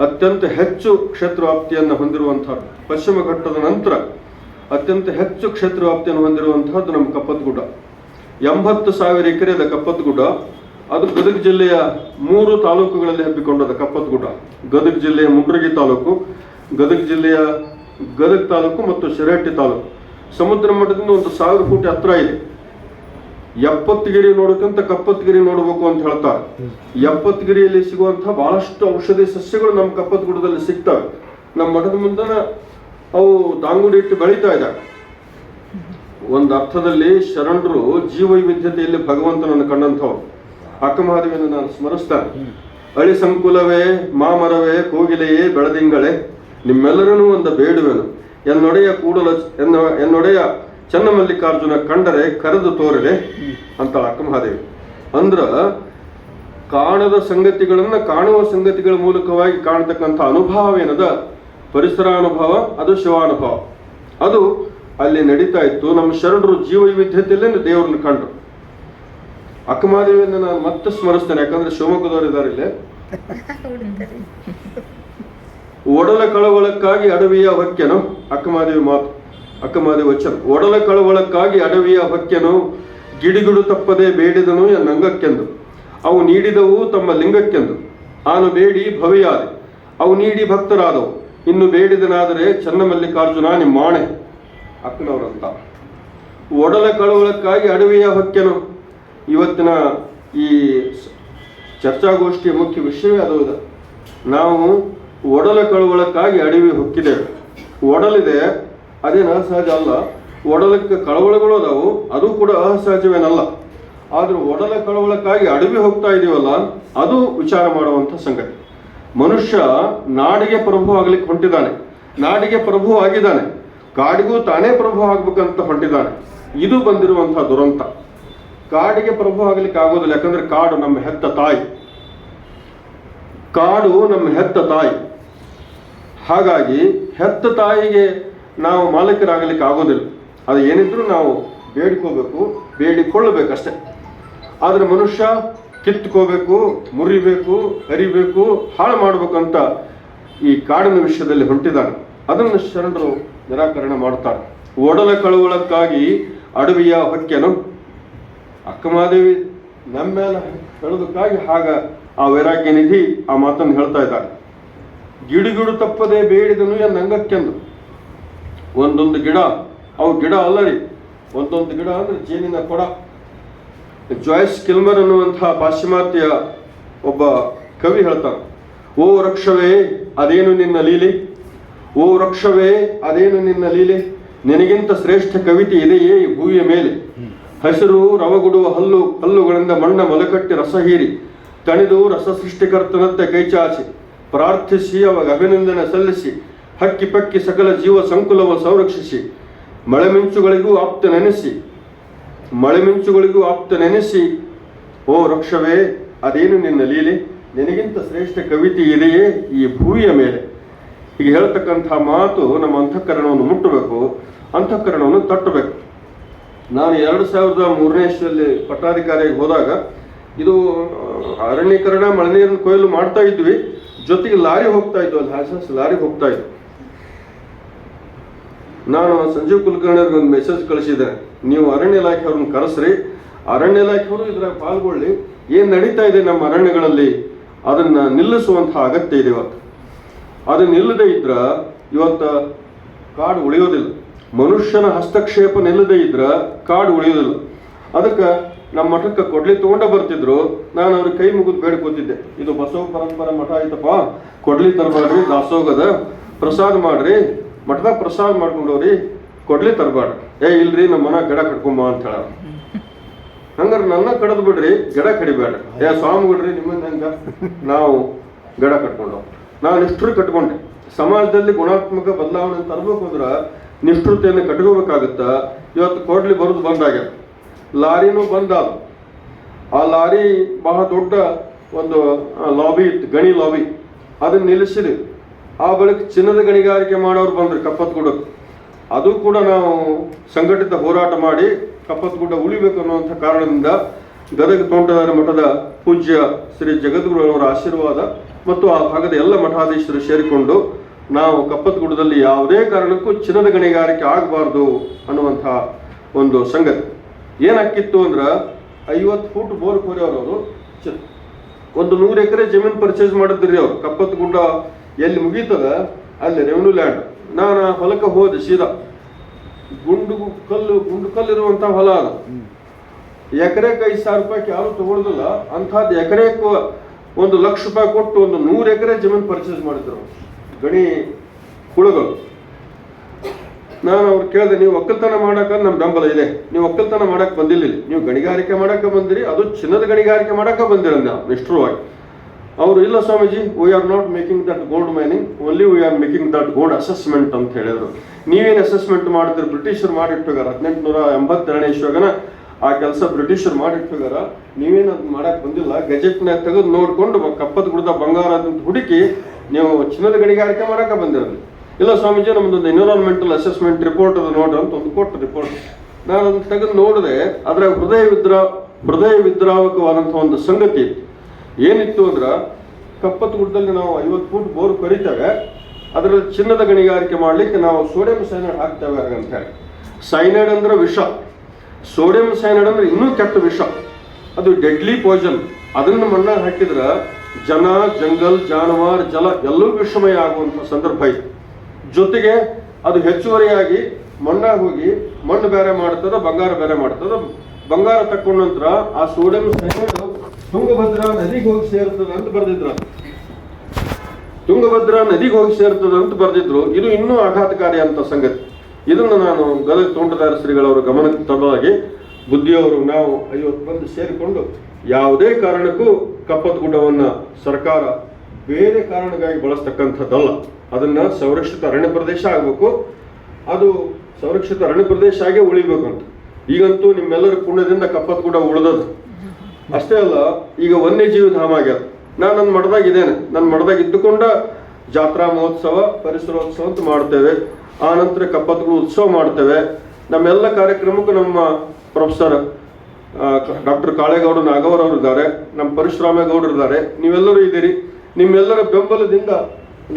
Speaker 1: ಅತ್ಯಂತ ಹೆಚ್ಚು ಕ್ಷೇತ್ರ ವ್ಯಾಪ್ತಿಯನ್ನು ಹೊಂದಿರುವಂಥದ್ದು. ಪಶ್ಚಿಮ ಘಟ್ಟದ ನಂತರ ಅತ್ಯಂತ ಹೆಚ್ಚು ಕ್ಷೇತ್ರ ವ್ಯಾಪ್ತಿಯನ್ನು ಹೊಂದಿರುವಂತಹದ್ದು ನಮ್ಮ ಕಪ್ಪತ್ ಗುಡ್ಡ. ಎಂಬತ್ತು ಸಾವಿರ ಎಕರೆ ಕಪ್ಪತ್ ಗುಡ್ಡ. ಅದು ಗದಗ ಜಿಲ್ಲೆಯ ಮೂರು ತಾಲೂಕುಗಳಲ್ಲಿ ಹಬ್ಬಿಕೊಂಡದ ಕಪ್ಪತ್ ಗುಡ್ಡ. ಗದಗ ಜಿಲ್ಲೆಯ ಮುಂಡ್ರಗಿ ತಾಲೂಕು, ಗದಗ ಜಿಲ್ಲೆಯ ಗದಗ ತಾಲೂಕು ಮತ್ತು ಶಿರಹಟ್ಟಿ ತಾಲೂಕು. ಸಮುದ್ರ ಮಟ್ಟದಿಂದ ಒಂದು ಸಾವಿರ ಕೋಟಿ ಹತ್ರ ಇದೆ. ಎಪ್ಪತ್ತಗಿರಿ ನೋಡಕ್ಕಿಂತ ಕಪ್ಪತ್ತಗಿರಿ ನೋಡಬೇಕು ಅಂತ ಹೇಳ್ತಾರೆ. ಎಪ್ಪತ್ತಗಿರಿಯಲ್ಲಿ ಸಿಗುವಂತಹ ಬಹಳಷ್ಟು ಔಷಧಿ ಸಸ್ಯಗಳು ನಮ್ಮ ಕಪ್ಪತ್ ಗುಡದಲ್ಲಿ ಸಿಗ್ತವೆ. ನಮ್ಮ ಮಠದ ಮುಂದನ ಅವು ದಾಂಗುಡಿ ಇಟ್ಟು ಬೆಳೀತಾ ಇದ್ದಾವೆ ಒಂದು ಅರ್ಥದಲ್ಲಿ ಶರಣರು ಜೀವವೈವಿಧ್ಯತೆಯಲ್ಲಿ ಭಗವಂತನನ್ನು ಕಂಡಂಥವ್ರು. ಅಕ್ಕಮಹಾದೇವಿಯನ್ನು ನಾನು ಸ್ಮರಿಸ್ತೇನೆ. ಅಳಿ ಸಂಕುಲವೇ, ಮಾಮರವೇ, ಕೋಗಿಲೆಯೇ, ಬೆಳದಿಂಗಳೇ, ನಿಮ್ಮೆಲ್ಲರನ್ನೂ ಒಂದು ಬೇಡುವೆನು. ಎನ್ನೊಡೆಯ ಕೂಡಲ ಎನ್ನ ಎನ್ನೊಡೆಯ ಚನ್ನಮಲ್ಲಿಕಾರ್ಜುನ ಕಂಡರೆ ಕರೆದು ತೋರಲೆ ಅಂತಾಳ ಅಕ್ಕಮಹಾದೇವಿ ಅಂದ್ರ ಕಾಣದ ಸಂಗತಿಗಳನ್ನ ಕಾಣುವ ಸಂಗತಿಗಳ ಮೂಲಕವಾಗಿ ಕಾಣತಕ್ಕಂಥ ಅನುಭವ ಏನದ? ಪರಿಸರಾನುಭವ ಅದು ಶಿವಾನುಭವ. ಅದು ಅಲ್ಲಿ ನಡೀತಾ ಇತ್ತು. ನಮ್ಮ ಶರಣರು ಜೀವ ವೈವಿಧ್ಯತೆಯಲ್ಲೇ ದೇವರನ್ನು ಕಂಡ್ರು. ಅಕ್ಕಮಹಾದೇವಿಯನ್ನ ನಾನು ಮತ್ತೆ ಸ್ಮರಿಸ್ತೇನೆ ಯಾಕಂದ್ರೆ ಶಿವಮೊಗ್ಗದವರು ಇದ್ದಾರೆ ಇಲ್ಲಿ. ಒಡಲ ಕಳವಳಕ್ಕಾಗಿ ಅಡವಿಯ ಹೊಕ್ಕೆನು ಅಕ್ಕಮಹಾದೇವಿ ಮಾತು. ಅಕ್ಕಮಹಾದೇವಿ ವಚನ. ಒಡಲ ಕಳವಳಕ್ಕಾಗಿ ಅಡವಿಯ ಹೊಕ್ಕೆನು ಗಿಡಿಗುಡು ತಪ್ಪದೆ ಬೇಡಿದನು ನಂಗಕ್ಕೆಂದು. ಅವು ನೀಡಿದವು ತಮ್ಮ ಲಿಂಗಕ್ಕೆಂದು. ಆನು ಬೇಡಿ ಭವಿಯಾದೆ. ಅವು ನೀಡಿ ಭಕ್ತರಾದವು. ಇನ್ನು ಬೇಡಿದನಾದರೆ ಚನ್ನಮಲ್ಲಿಕಾರ್ಜುನ ನಿಮ್ಮಾಣೆ. ಅಕ್ಕನವರಂತ. ಒಡಲ ಕಳವಳಕ್ಕಾಗಿ ಅಡವಿಯ ಹೊಕ್ಕೆನು ಇವತ್ತಿನ ಈ ಚರ್ಚಾಗೋಷ್ಠಿಯ ಮುಖ್ಯ ವಿಷಯವೇ ಅದು ನಾವು ಒಡಲ ಕಳವಳಕ್ಕಾಗಿ ಅಡವಿ ಹೊಕ್ಕಿದ್ದೇವೆ. ಒಡಲಿದೆ ಅದೇನು ಅಸಹಜ ಅಲ್ಲ. ಒಡಲಕ್ಕೆ ಕಳವಳಗಳು ಅದಾವು, ಅದು ಕೂಡ ಅಸಹಜವೇನಲ್ಲ. ಆದರೂ ಒಡಲ ಕಳವಳಕ್ಕಾಗಿ ಅಡವಿ ಹೋಗ್ತಾ ಇದೀವಲ್ಲ, ಅದು ವಿಚಾರ ಮಾಡುವಂಥ ಸಂಗತಿ. ಮನುಷ್ಯ ನಾಡಿಗೆ ಪ್ರಭು ಆಗ್ಲಿಕ್ಕೆ ಹೊಂಟಿದ್ದಾನೆ, ನಾಡಿಗೆ ಪ್ರಭು ಆಗಿದ್ದಾನೆ, ಕಾಡಿಗೂ ತಾನೇ ಪ್ರಭು ಆಗ್ಬೇಕಂತ ಹೊಂಟಿದ್ದಾನೆ. ಇದು ಬಂದಿರುವಂತಹ ದುರಂತ. ಕಾಡಿಗೆ ಪ್ರಭು ಆಗ್ಲಿಕ್ಕೆ ಆಗೋದಿಲ್ಲ, ಯಾಕಂದ್ರೆ ಕಾಡು ನಮ್ಮ ಹೆತ್ತ ತಾಯಿ. ಕಾಡು ನಮ್ಮ ಹೆತ್ತ ತಾಯಿ. ಹಾಗಾಗಿ ಹೆತ್ತ ತಾಯಿಗೆ ನಾವು ಮಾಲೀಕರಾಗಲಿಕ್ಕೆ ಆಗೋದಿಲ್ಲ. ಅದು ಏನಿದ್ರು ನಾವು ಬೇಡಿಕೋಬೇಕು, ಬೇಡಿಕೊಳ್ಳಬೇಕಷ್ಟೆ. ಆದರೆ ಮನುಷ್ಯ ಕಿತ್ಕೋಬೇಕು ಮುರಿಬೇಕು ಅರಿಬೇಕು ಹಾಳು ಮಾಡಬೇಕಂತ ಈ ಕಾಡಿನ ವಿಷಯದಲ್ಲಿ ಹೊಂಟಿದ್ದಾನೆ. ಅದನ್ನು ಶರಣರು ನಿರಾಕರಣೆ ಮಾಡ್ತಾರೆ ಒಡಲ ಕಳುವಳಕ್ಕಾಗಿ ಅಡವಿಯ ಹೊಕ್ಕೆನು. ಅಕ್ಕಮಾದೇವಿ ನಮ್ಮ ಮೇಲೆ ಹೇಳೋದಕ್ಕಾಗಿ ಹಾಗ ಆ ವೈರಾಗ್ಯ ನಿಧಿ ಆ ಮಾತನ್ನು ಹೇಳ್ತಾ ಇದ್ದಾರೆ ಗಿಡುಗಿಡು ತಪ್ಪದೆ ಬೇಡಿದನು ಎನ್ನಂಗಕ್ಕೆಂದು. ಒಂದೊಂದು ಗಿಡ, ಅವು ಗಿಡ ಅಲ್ಲ ರೀ ಒಂದೊಂದು ಗಿಡ ಅಂದ್ರೆ ಜೇನಿನ ಕೊಡ. ಜಾಯ್ಸ್ ಕಿಲ್ಮರ್ ಅನ್ನುವಂತಹ ಪಾಶ್ಚಿಮಾತ್ಯ ಒಬ್ಬ ಕವಿ ಹೇಳ್ತಾನೆ, ಓ ವೃಕ್ಷವೇ, ಅದೇನು ನಿನ್ನ ಲೀಲೆ? ಓ ವೃಕ್ಷವೇ, ಅದೇನು ನಿನ್ನ ಲೀಲೆ? ನಿನಗಿಂತ ಶ್ರೇಷ್ಠ ಕವಿತೆ ಇದೆಯೇ ಭೂವಿಯ ಮೇಲೆ? ಹಸಿರು ರವಗುಡುವ ಹಲ್ಲು, ಹಲ್ಲುಗಳಿಂದ ಮಣ್ಣ ಮೊಲಕಟ್ಟಿ ರಸ ಹೀರಿ, ತಣಿದು ರಸ ಸೃಷ್ಟಿಕರ್ತನಂತೆ ಕೈಚಾಚಿ, ಪ್ರಾರ್ಥಿಸಿ, ಅವಾಗ ಅಭಿನಂದನೆ ಸಲ್ಲಿಸಿ ಹಕ್ಕಿ ಪಕ್ಕಿ ಸಕಲ ಜೀವ ಸಂಕುಲವ ಸಂರಕ್ಷಿಸಿ ಮಳೆ ಮಿಂಚುಗಳಿಗೂ ಆಪ್ತ ನೆನೆಸಿ ಮಳೆ ಮಿಂಚುಗಳಿಗೂ ಆಪ್ತ ನೆನೆಸಿ, ಓ ವೃಕ್ಷವೇ, ಅದೇನು ನಿನ್ನ ಲೀಲೆ? ನಿನಗಿಂತ ಶ್ರೇಷ್ಠ ಕವಿತೆ ಇದೆಯೇ ಈ ಭೂಮಿಯ ಮೇಲೆ? ಹೀಗೆ ಹೇಳ್ತಕ್ಕಂಥ ಮಾತು ನಮ್ಮ ಅಂತಃಕರಣವನ್ನು ಮುಟ್ಟಬೇಕು ಅಂತಃಕರಣವನ್ನು ತಟ್ಟಬೇಕು. ನಾನು ಎರಡು ಸಾವಿರದ ಮೂರನೇ ಇಸ್ವಿಯಲ್ಲಿ ಪಟ್ಟಾಧಿಕಾರಿಯಾಗಿ ಹೋದಾಗ, ಇದು ಅರಣ್ಯೀಕರಣ ಮಳೆ ನೀರನ್ನು ಕೊಯ್ಲು ಮಾಡ್ತಾ ಇದ್ವಿ. ಜೊತೆಗೆ ಲಾರಿ ಹೋಗ್ತಾ ಇದ್ವು ಅಲ್ಲಿ ಹ್ಯಾಸಸ್ ಲಾರಿ ಹೋಗ್ತಾ ಇದ್ವು ನಾನು ಸಂಜೀವ್ ಕುಲಕರ್ಣಿ ಅವ್ರಿಗೆ ಒಂದು ಮೆಸೇಜ್ ಕಳಿಸಿದೆ ನೀವು ಅರಣ್ಯ ಇಲಾಖೆಯವ್ರನ್ನ ಕರೆಸ್ರಿ. ಅರಣ್ಯ ಇಲಾಖೆಯವರು ಇದರ ಪಾಲ್ಗೊಳ್ಳಿ. ಏನು ನಡೀತಾ ಇದೆ ನಮ್ಮ ಅರಣ್ಯಗಳಲ್ಲಿ? ಅದನ್ನ ನಿಲ್ಲಿಸುವಂತಹ ಅಗತ್ಯ ಇದೆ ಇವತ್ತು. ಅದು ನಿಲ್ಲದೆ ಇದ್ರ ಇವತ್ತು ಕಾಡು ಉಳಿಯೋದಿಲ್ಲ. ಮನುಷ್ಯನ ಹಸ್ತಕ್ಷೇಪ ನಿಲ್ಲದೆ ಇದ್ರ ಕಾಡು ಉಳಿಯೋದಿಲ್ಲ. ಅದಕ್ಕೆ ನಮ್ಮ ಮಠಕ್ಕೆ ಕೊಡ್ಲಿ ತಗೊಂಡ ಬರ್ತಿದ್ರು. ನಾನು ಅವ್ರಿಗೆ ಕೈ ಮುಗಿದು ಬೇಡ್ಕೋತಿದ್ದೆ ಇದು ಬಸವ ಪರಂಪರೆ ಮಠ ಆಯ್ತಪ್ಪ. ಕೊಡ್ಲಿ ತರಬೇಡ್ರಿ ದಾಸೋಗದ ಪ್ರಸಾದ ಮಾಡ್ರಿ. ಮಠದಾಗ ಪ್ರಸಾದ ಮಾಡ್ಕೊಂಡವ್ರಿ ಕೊಡ್ಲಿ ತರಬಾರ್ದು. ಏ, ಇಲ್ರಿ, ನಮ್ಮ ಮನ ಗಿಡ ಕಟ್ಕೊಂಬ ಅಂತ ಹೇಳ. ಹಂಗಾರೆ ನನ್ನ ಕಡದ್ ಬಿಡ್ರಿ, ಗಿಡ ಕಡಿಬೇಡ. ಏ, ಸ್ವಾಮಿಗಳ್ರಿ ನಿಮ್ಮನ್ನ ಹಂಗ? ನಾವು ಗಿಡ ಕಟ್ಕೊಂಡವ್ ನಾವು ನಿಷ್ಠರು ಕಟ್ಕೊಂಡೆ ಸಮಾಜದಲ್ಲಿ ಗುಣಾತ್ಮಕ ಬದಲಾವಣೆ ತರಬೇಕು ಅಂದ್ರೆ ನಿಷ್ಠೃತೆಯನ್ನು ಕಟ್ಕೋಬೇಕಾಗತ್ತ. ಇವತ್ತು ಕೊಡ್ಲಿ ಬರೋದು ಬಂದಾಗ್ಯದ ಲಾರಿನೂ ಬಂದಾದ ಆ ಲಾರಿ ಬಹಳ ದೊಡ್ಡ ಒಂದು ಲಾಬಿ ಇತ್ತು, ಗಣಿ ಲಾಬಿ. ಅದನ್ನ ನಿಲ್ಲಿಸಿದ್ವಿ ಆ ಬಳಿಕ ಚಿನ್ನದ ಗಣಿಗಾರಿಕೆ ಮಾಡೋರು ಬಂದರು ಕಪ್ಪತ್ಗುಡ ಅದು ಕೂಡ ನಾವು ಸಂಘಟಿತ ಹೋರಾಟ ಮಾಡಿ ಕಪ್ಪತ್ಗುಡ್ಡ ಉಳಿಬೇಕು ಅನ್ನುವಂಥ ಕಾರಣದಿಂದ ಗದಗ ತೋಂಟದಾರ ಮಠದ ಪೂಜ್ಯ ಶ್ರೀ ಜಗದ್ಗುರುವವರ ಆಶೀರ್ವಾದ ಮತ್ತು ಆ ಭಾಗದ ಎಲ್ಲ ಮಠಾಧೀಶರು ಸೇರಿಕೊಂಡು ನಾವು ಕಪ್ಪತ್ಗುಡದಲ್ಲಿ ಯಾವುದೇ ಕಾರಣಕ್ಕೂ ಚಿನ್ನದ ಗಣಿಗಾರಿಕೆ ಆಗಬಾರ್ದು ಅನ್ನುವಂಥ ಒಂದು ಸಂಗತಿ. ಏನಾಕಿತ್ತು ಅಂದ್ರ ಐವತ್ತು ಫೂಟ್ ಬೋರ್ ಕೊರೆಯೋರು ಅವರು ಒಂದು ನೂರು ಎಕರೆ ಜಮೀನು ಪರ್ಚೇಸ್ ಮಾಡಿದ್ರಿ ಅವ್ರು. ಕಪ್ಪತ್ ಗುಡ್ಡ ಎಲ್ಲಿ ಮುಗೀತದ, ಅಲ್ಲಿ ರೆವೆನ್ಯೂ ಲ್ಯಾಂಡ್ ನಾನು ಆ ಹೊಲಕ್ಕೆ ಹೋದೆ ಸೀದಾ. ಗುಂಡು ಕಲ್ಲು ಗುಂಡು ಕಲ್ಲು ಇರುವಂತ ಹೊಲ ಅದು. ಎಕರೆಗೆ ಐದು ಸಾವಿರ ರೂಪಾಯಿಗೆ ಯಾರು ತಗೊಳ್ದಲ್ಲ. ಅಂಥದ್ದು ಎಕರೆಗೆ ಒಂದು ಲಕ್ಷ ರೂಪಾಯಿ ಕೊಟ್ಟು ಒಂದು ನೂರು ಎಕರೆ ಜಮೀನು ಪರ್ಚೇಸ್ ಮಾಡಿದ್ರು. ಗಣಿ ಕುಳಗಳು ನಾನು ಅವ್ರು ಕೇಳಿದೆ, ನೀವು ಒಕ್ಕಲ್ತನ ಮಾಡಕ್ಕ ನಮ್ಮ ಬೆಂಬಲ ಇದೆ. ನೀವು ಒಕ್ಕಲ್ತನ ಮಾಡಕ್ ಬಂದಿಲ್ಲ. ನೀವು ಗಣಿಗಾರಿಕೆ ಮಾಡಕ ಬಂದಿರಿ. ಅದು ಚಿನ್ನದ ಗಣಿಗಾರಿಕೆ ಮಾಡಕ ಬಂದಿರ ನಿಷ್ಠುರವಾಗಿ. ಅವರು, ಇಲ್ಲ Swamiji we are not making that gold mining only we are making that gold assessment ಅಂತ ಹೇಳಿದರು. ನೀವೇನು ಅಸೆಸ್ಮೆಂಟ್ ಮಾಡಿದ್ರಿ? ಬ್ರಿಟಿಷರು ಮಾಡಿಟ್ಟೋಗಾರ ಹದಿನೆಂಟುನೂರ ಎಂಬತ್ತೆರಡನೇ ಇಶ್ವಗನ ಆ ಕೆಲಸ ಬ್ರಿಟಿಷರು ಮಾಡಿಟ್ಟೋಗಾರ ನೀವೇನು ಅದು ಮಾಡಕ್ಕೆ ಬಂದಿಲ್ಲ. ಗಜೆಟ್ನ ತೆಗೆದು ನೋಡಿಕೊಂಡು ಕಪ್ಪದ ಗುಡ್ದ ಬಂಗಾರ ಹುಡುಕಿ ನೀವು ಚಿನ್ನದ ಗಣಿಗಾರಿಕೆ ಮಾಡಕ ಬಂದಿರಲಿ ಇಲ್ಲ ಸ್ವಾಮೀಜಿ ನಮ್ಮದು ಎನ್ವಿರಾನ್ಮೆಂಟಲ್ ಅಸೆಸ್ಮೆಂಟ್ ರಿಪೋರ್ಟ್ ಅದು ನೋಡ್ರಿ ಅಂತ ಒಂದು ಕೊಟ್ಟು ರಿಪೋರ್ಟ್ ನಾನು ಅದನ್ನು ತೆಗೆದು ನೋಡಿದೆ. ಅದರ ಹೃದಯ ವಿದ್ರ ಹೃದಯ ವಿದ್ರಾವಕವಾದಂಥ ಒಂದು ಸಂಗತಿ ಇತ್ತು. ಏನಿತ್ತು ಅಂದ್ರೆ ಕಪ್ಪತ್ತು ಗುಡ್ಡದಲ್ಲಿ ನಾವು ಐವತ್ತು ಫೂಟ್ ಬೋರ್ ಕರಿತೇವೆ, ಅದರಲ್ಲಿ ಚಿನ್ನದ ಗಣಿಗಾರಿಕೆ ಮಾಡ್ಲಿಕ್ಕೆ ನಾವು ಸೋಡಿಯಂ ಸೈನೈಡ್ ಹಾಕ್ತೇವೆ ಅಂತ ಹೇಳಿ. ಸೈನೈಡ್ ಅಂದ್ರೆ ವಿಷ. ಸೋಡಿಯಂ ಸೈನೈಡ್ ಅಂದ್ರೆ ಇನ್ನೂ ಕೆಟ್ಟ ವಿಷ. ಅದು ಡೆಡ್ಲಿ ಪಾಯ್ಸನ್. ಅದನ್ನ ಮಣ್ಣಾಗ ಹಾಕಿದ್ರ ಜನ, ಜಂಗಲ್, ಜಾನುವಾರು, ಜಲ ಎಲ್ಲವೂ ವಿಷಮಯ ಆಗುವಂತ ಸಂದರ್ಭ ಇತ್ತು ಜೊತೆಗೆ ಅದು ಹೆಚ್ಚುವರಿಯಾಗಿ ಮಣ್ಣಾಗ ಹೋಗಿ ಮಣ್ಣು ಬೇರೆ ಮಾಡ್ತದ, ಬಂಗಾರ ಬೇರೆ ಮಾಡ್ತದ. ಬಂಗಾರ ತಕ್ಕೊಂಡ ನಂತರ ಆ ಸೋಡಿಯಂ ಸೈನೈಡ್ ತುಂಗಭದ್ರಾ ನದಿಗೆ ಹೋಗಿ ಸೇರ್ತದ ಅಂತ ಬರೆದಿದ್ರು. ತುಂಗಭದ್ರಾ ನದಿಗೆ ಹೋಗಿ ಸೇರ್ತದ ಅಂತ ಬರ್ದಿದ್ರು. ಇದು ಇನ್ನೂ ಆಘಾತಕಾರಿ ಅಂತ ಸಂಗತಿ. ಇದನ್ನು ನಾನು ಗದಗ ತೋಂಟದಾರ ಶ್ರೀಗಳವರ ಗಮನಕ್ಕೆ ತರಲಾಗಿ ಬುದ್ಧಿಯವರು ನಾವು ಐವತ್ತು ಮಂದಿ ಸೇರಿಕೊಂಡು ಯಾವುದೇ ಕಾರಣಕ್ಕೂ ಕಪ್ಪತ್ ಗುಡ್ಡವನ್ನ ಸರ್ಕಾರ ಬೇರೆ ಕಾರಣಕ್ಕಾಗಿ ಬಳಸ್ತಕ್ಕಂಥದ್ದಲ್ಲ. ಅದನ್ನ ಸಂರಕ್ಷಿತ ಅರಣ್ಯ ಪ್ರದೇಶ ಆಗಬೇಕು. ಅದು ಸಂರಕ್ಷಿತ ಅರಣ್ಯ ಪ್ರದೇಶ ಆಗೇ ಉಳಿಬೇಕು ಅಂತ ಈಗಂತೂ ನಿಮ್ಮೆಲ್ಲರ ಪುಣ್ಯದಿಂದ ಕಪ್ಪತ್ ಗುಡ್ಡ ಉಳಿದದು ಅಷ್ಟೇ ಅಲ್ಲ, ಈಗ ವನ್ಯಜೀವಿ ಧಾಮ ಆಗ್ಯದ. ನಾನು ನನ್ನ ಮಠದಾಗ ಇದ್ದೇನೆ. ನನ್ನ ಮಠದಾಗ ಇದ್ದುಕೊಂಡ ಜಾತ್ರಾ ಮಹೋತ್ಸವ, ಪರಿಸರೋತ್ಸವ ಅಂತ ಮಾಡ್ತೇವೆ. ಆ ನಂತರ ಕಪ್ಪತ್ಗಳು ಉತ್ಸವ ಮಾಡ್ತೇವೆ. ನಮ್ಮೆಲ್ಲ ಕಾರ್ಯಕ್ರಮಕ್ಕೂ ನಮ್ಮ ಪ್ರೊಫೆಸರ್ ಡಾಕ್ಟರ್ ಕಾಳೇಗೌಡ ನಾಗವರ್ ಅವರು ಇದ್ದಾರೆ. ನಮ್ಮ ಪರಶುರಾಮೇಗೌಡರು ಇದ್ದಾರೆ. ನೀವೆಲ್ಲರೂ ಇದ್ದೀರಿ. ನಿಮ್ಮೆಲ್ಲರ ಬೆಂಬಲದಿಂದ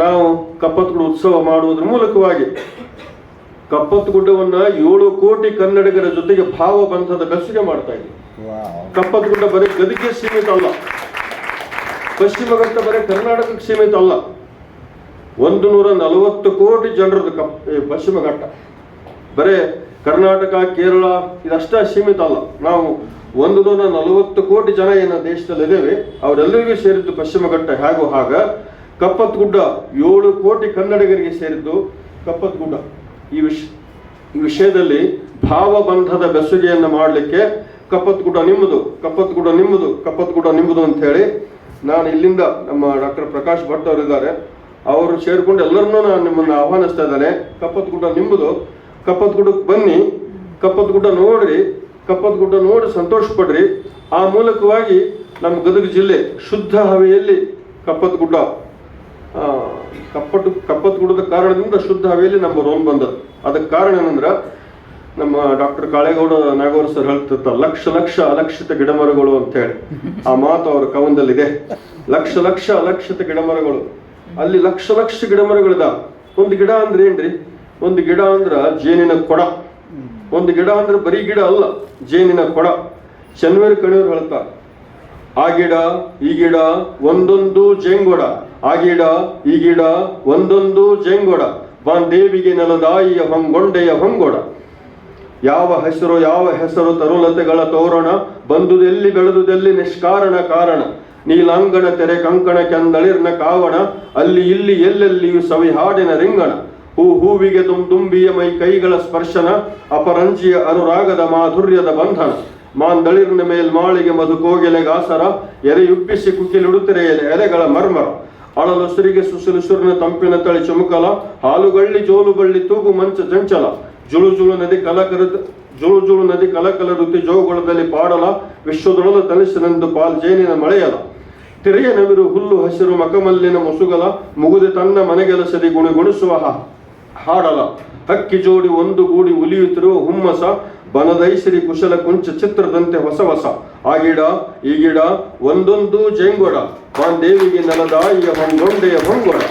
Speaker 1: ನಾವು ಕಪ್ಪತ್ಗುಡ ಉತ್ಸವ ಮಾಡುವುದರ ಮೂಲಕವಾಗಿ ಕಪ್ಪತ್ತು ಗುಡ್ಡವನ್ನ ಏಳು ಕೋಟಿ ಕನ್ನಡಿಗರ ಜೊತೆಗೆ ಭಾವ ಬಂಧದ ಬೆಸುಗೆ ಮಾಡ್ತಾ ಇದ್ದೀವಿ. ಕಪ್ಪತ್ ಗುಡ್ಡ ಬರೀ ಗದಿಗೆ ಸೀಮಿತ ಅಲ್ಲ. ಪಶ್ಚಿಮ ಘಟ್ಟ ಬರೀ ಕರ್ನಾಟಕಕ್ಕೆ ಸೀಮಿತ ಅಲ್ಲ. ಒಂದು ನೂರ ನಲವತ್ತು ಕೋಟಿ ಜನರದ್ದು ಕಪ್ ಪಶ್ಚಿಮ ಘಟ್ಟ. ಬರೇ ಕರ್ನಾಟಕ, ಕೇರಳ, ಇದಷ್ಟೇ ಸೀಮಿತ ಅಲ್ಲ. ನಾವು ಒಂದು ನೂರ ನಲವತ್ತು ಕೋಟಿ ಜನ ಏನು ದೇಶದಲ್ಲಿ ಇದ್ದೇವೆ. ಅವರೆಲ್ಲರಿಗೂ ಸೇರಿದ್ದು ಪಶ್ಚಿಮ ಘಟ್ಟ ಹೇಗೋ ಹಾಗ ಕಪ್ಪತ್ ಗುಡ್ಡ ಏಳು ಕೋಟಿ ಕನ್ನಡಿಗರಿಗೆ ಸೇರಿದ್ದು ಕಪ್ಪತ್ ಗುಡ್ಡ ಈ ವಿಷ, ಈ ವಿಷಯದಲ್ಲಿ ಭಾವಬಂಧದ ಬೆಸುಗೆಯನ್ನು ಮಾಡಲಿಕ್ಕೆ ಕಪ್ಪತ್ ಗುಡ್ಡ ನಿಮ್ಮದು, ಕಪ್ಪತ್ ಗುಡ್ಡ ನಿಮ್ಮದು, ಕಪ್ಪತ್ ಗುಡ್ಡ ನಿಮ್ಮದು ಅಂತ ಹೇಳಿ ನಾನು ಇಲ್ಲಿಂದ ನಮ್ಮ ಡಾಕ್ಟರ್ ಪ್ರಕಾಶ್ ಭಟ್ ಅವರಿದ್ದಾರೆ. ಅವರು ಸೇರಿಕೊಂಡು ಎಲ್ಲರನ್ನೂ ನಾನು ನಿಮ್ಮನ್ನು ಆಹ್ವಾನಿಸ್ತಾ ಇದ್ದೇನೆ. ಕಪ್ಪತ್ ಗುಡ್ಡ ನಿಮ್ಮದು, ಕಪ್ಪತ್ ಗುಡ್ಡಕ್ಕೆ ಬನ್ನಿ, ಕಪ್ಪತ್ ಗುಡ್ಡ ನೋಡ್ರಿ, ಕಪ್ಪತ್ ಗುಡ್ಡ ನೋಡಿ ಸಂತೋಷ ಪಡ್ರಿ ಆ ಮೂಲಕವಾಗಿ ನಮ್ಮ ಗದಗ ಜಿಲ್ಲೆ ಶುದ್ಧ ಹವೆಯಲ್ಲಿ ಕಪ್ಪತ್ ಗುಡ್ಡ ಕಪ್ಪತ್ ಗುಡ್ಡದ ಕಾರಣದಿಂದ ಶುದ್ಧ ಹವೆಯಲ್ಲಿ ನಮ್ಮ ರೋಲ್ ಬಂದದ್ದು. ಅದಕ್ಕೆ ಕಾರಣ ಏನಂದ್ರ ನಮ್ಮ ಡಾಕ್ಟರ್ ಕಾಳೇಗೌಡ ನಾಗವರ್ ಸರ್ ಹೇಳ್ತಿರ್ತಾರೆ ಲಕ್ಷ ಲಕ್ಷ ಅಲಕ್ಷಿತ ಗಿಡಮರಗಳು ಅಂತ ಹೇಳಿ. ಆ ಮಾತು ಅವರ ಕವನದಲ್ಲಿದೆ. ಲಕ್ಷ ಲಕ್ಷ ಅಲಕ್ಷಿತ ಗಿಡಮರಗಳು. ಅಲ್ಲಿ ಲಕ್ಷ ಲಕ್ಷ ಗಿಡಮರಗಳಿದಾವ. ಒಂದು ಗಿಡ ಅಂದ್ರೆ ಏನ್ರಿ? ಒಂದು ಗಿಡ ಅಂದ್ರ ಜೇನಿನ ಕೊಡ. ಒಂದು ಗಿಡ ಅಂದ್ರೆ ಬರೀ ಗಿಡ ಅಲ್ಲ, ಜೇನಿನ ಕೊಡ. ಚನ್ವೇರ್ ಕಣಿಯವ್ರು ಹೇಳ್ತಾರೆ, ಆ ಗಿಡ, ಈ ಗಿಡ ಒಂದೊಂದು ಜೇಂಗೊಡ. ಆ ಗಿಡ, ಈ ಗಿಡ ಒಂದೊಂದು ಜೇಂಗೊಡ. ದೇವಿಗೆ ನೆಲದಾಯಿಯ ಹೊಂಗೊಂಡೆಯ ಹೊಂಗೊಡ. ಯಾವ ಹೆಸರು ಯಾವ ಹೆಸರು ತರುಲತೆಗಳ ತೋರಣ? ಬಂದುದೆಲ್ಲಿ ಬೆಳೆದುದೆಲ್ಲಿ ನಿಷ್ಕಾರಣ ಕಾರಣ? ನೀಲಾಂಗಣ ತೆರೆ ಕಂಕಣ ಕೆಂದಳಿರ್ನ ಕಾವಣ? ಅಲ್ಲಿ ಇಲ್ಲಿ ಎಲ್ಲೆಲ್ಲಿಯೂ ಸವಿಹಾಡಿನ ರಿಂಗಣ? ಹೂ ಹೂವಿಗೆ ತುಂ ತುಂಬಿಯ ಮೈ ಕೈಗಳ ಸ್ಪರ್ಶನ? ಅಪರಂಜಿಯ ಅನುರಾಗದ ಮಾಧುರ್ಯದ ಬಂಧನ? ಮಾಂದಳಿರ್ನ ಮೇಲ್ ಮಾಳಿಗೆ ಮಧು ಕೋಗಿಲೆಗಾಸರ ಎರೆಯುಬ್ಬಿಸಿ ಕುಕ್ಕಿಲಿಡುತ್ತಿರೆ ಎಲೆ ಎಲೆಗಳ ಮರ್ಮರ? ಅಳಲು ಸುರಿಗೆ ಸುಸಿಲು ಸುರಿನ ತಂಪಿನ ತಳಿ ಚುಮುಕಲ? ಹಾಲುಗಳ್ಳಿ ಜೋಲು ಬಳ್ಳಿ ತೂಗು ಮಂಚ ಚಂಚಲ? ಜುಳು ಜುಳು ನದಿ ಕಲಕರ ಜುಳು ಜುಳು ನದಿ ಕಲಕಲ ವೃತ್ತಿ ಜೋಗುಳದಲ್ಲಿ ಪಾಡಲ ವಿಶ್ವದೊಳದ ತಲಿಸನೆಂದು ಪಾಲ್ ಜೇನಿನ ಮಳೆಯಲ. ತಿರಿಯ ನವಿರು ಹುಲ್ಲು ಹಸಿರು ಮಕಮಲ್ಲಿನ ಮುಸುಗಲ, ಮುಗುದೆ ತನ್ನ ಮನೆಗೆಲಸದಿ ಗುಣಗುಣಿಸುವ ಹಾಡಲ. ಹಕ್ಕಿ ಜೋಡಿ ಒಂದು ಗೂಡಿ ಉಲಿಯುತ್ತಿರುವ ಹುಮ್ಮಸ, ಬನದೈಸಿರಿ ಕುಶಲ ಕುಂಚ ಚಿತ್ರದಂತೆ ಹೊಸ ಹೊಸ ಆ ಗಿಡ, ಈ ಗಿಡ, ಒಂದೊಂದು ಜೇಂಗೊಡ. ದೇವಿಗೆ ನೆಲದಾಯಿಯ ಹೊಂಗೊಂಡೆಯ ಹೊಂಗೊಡ.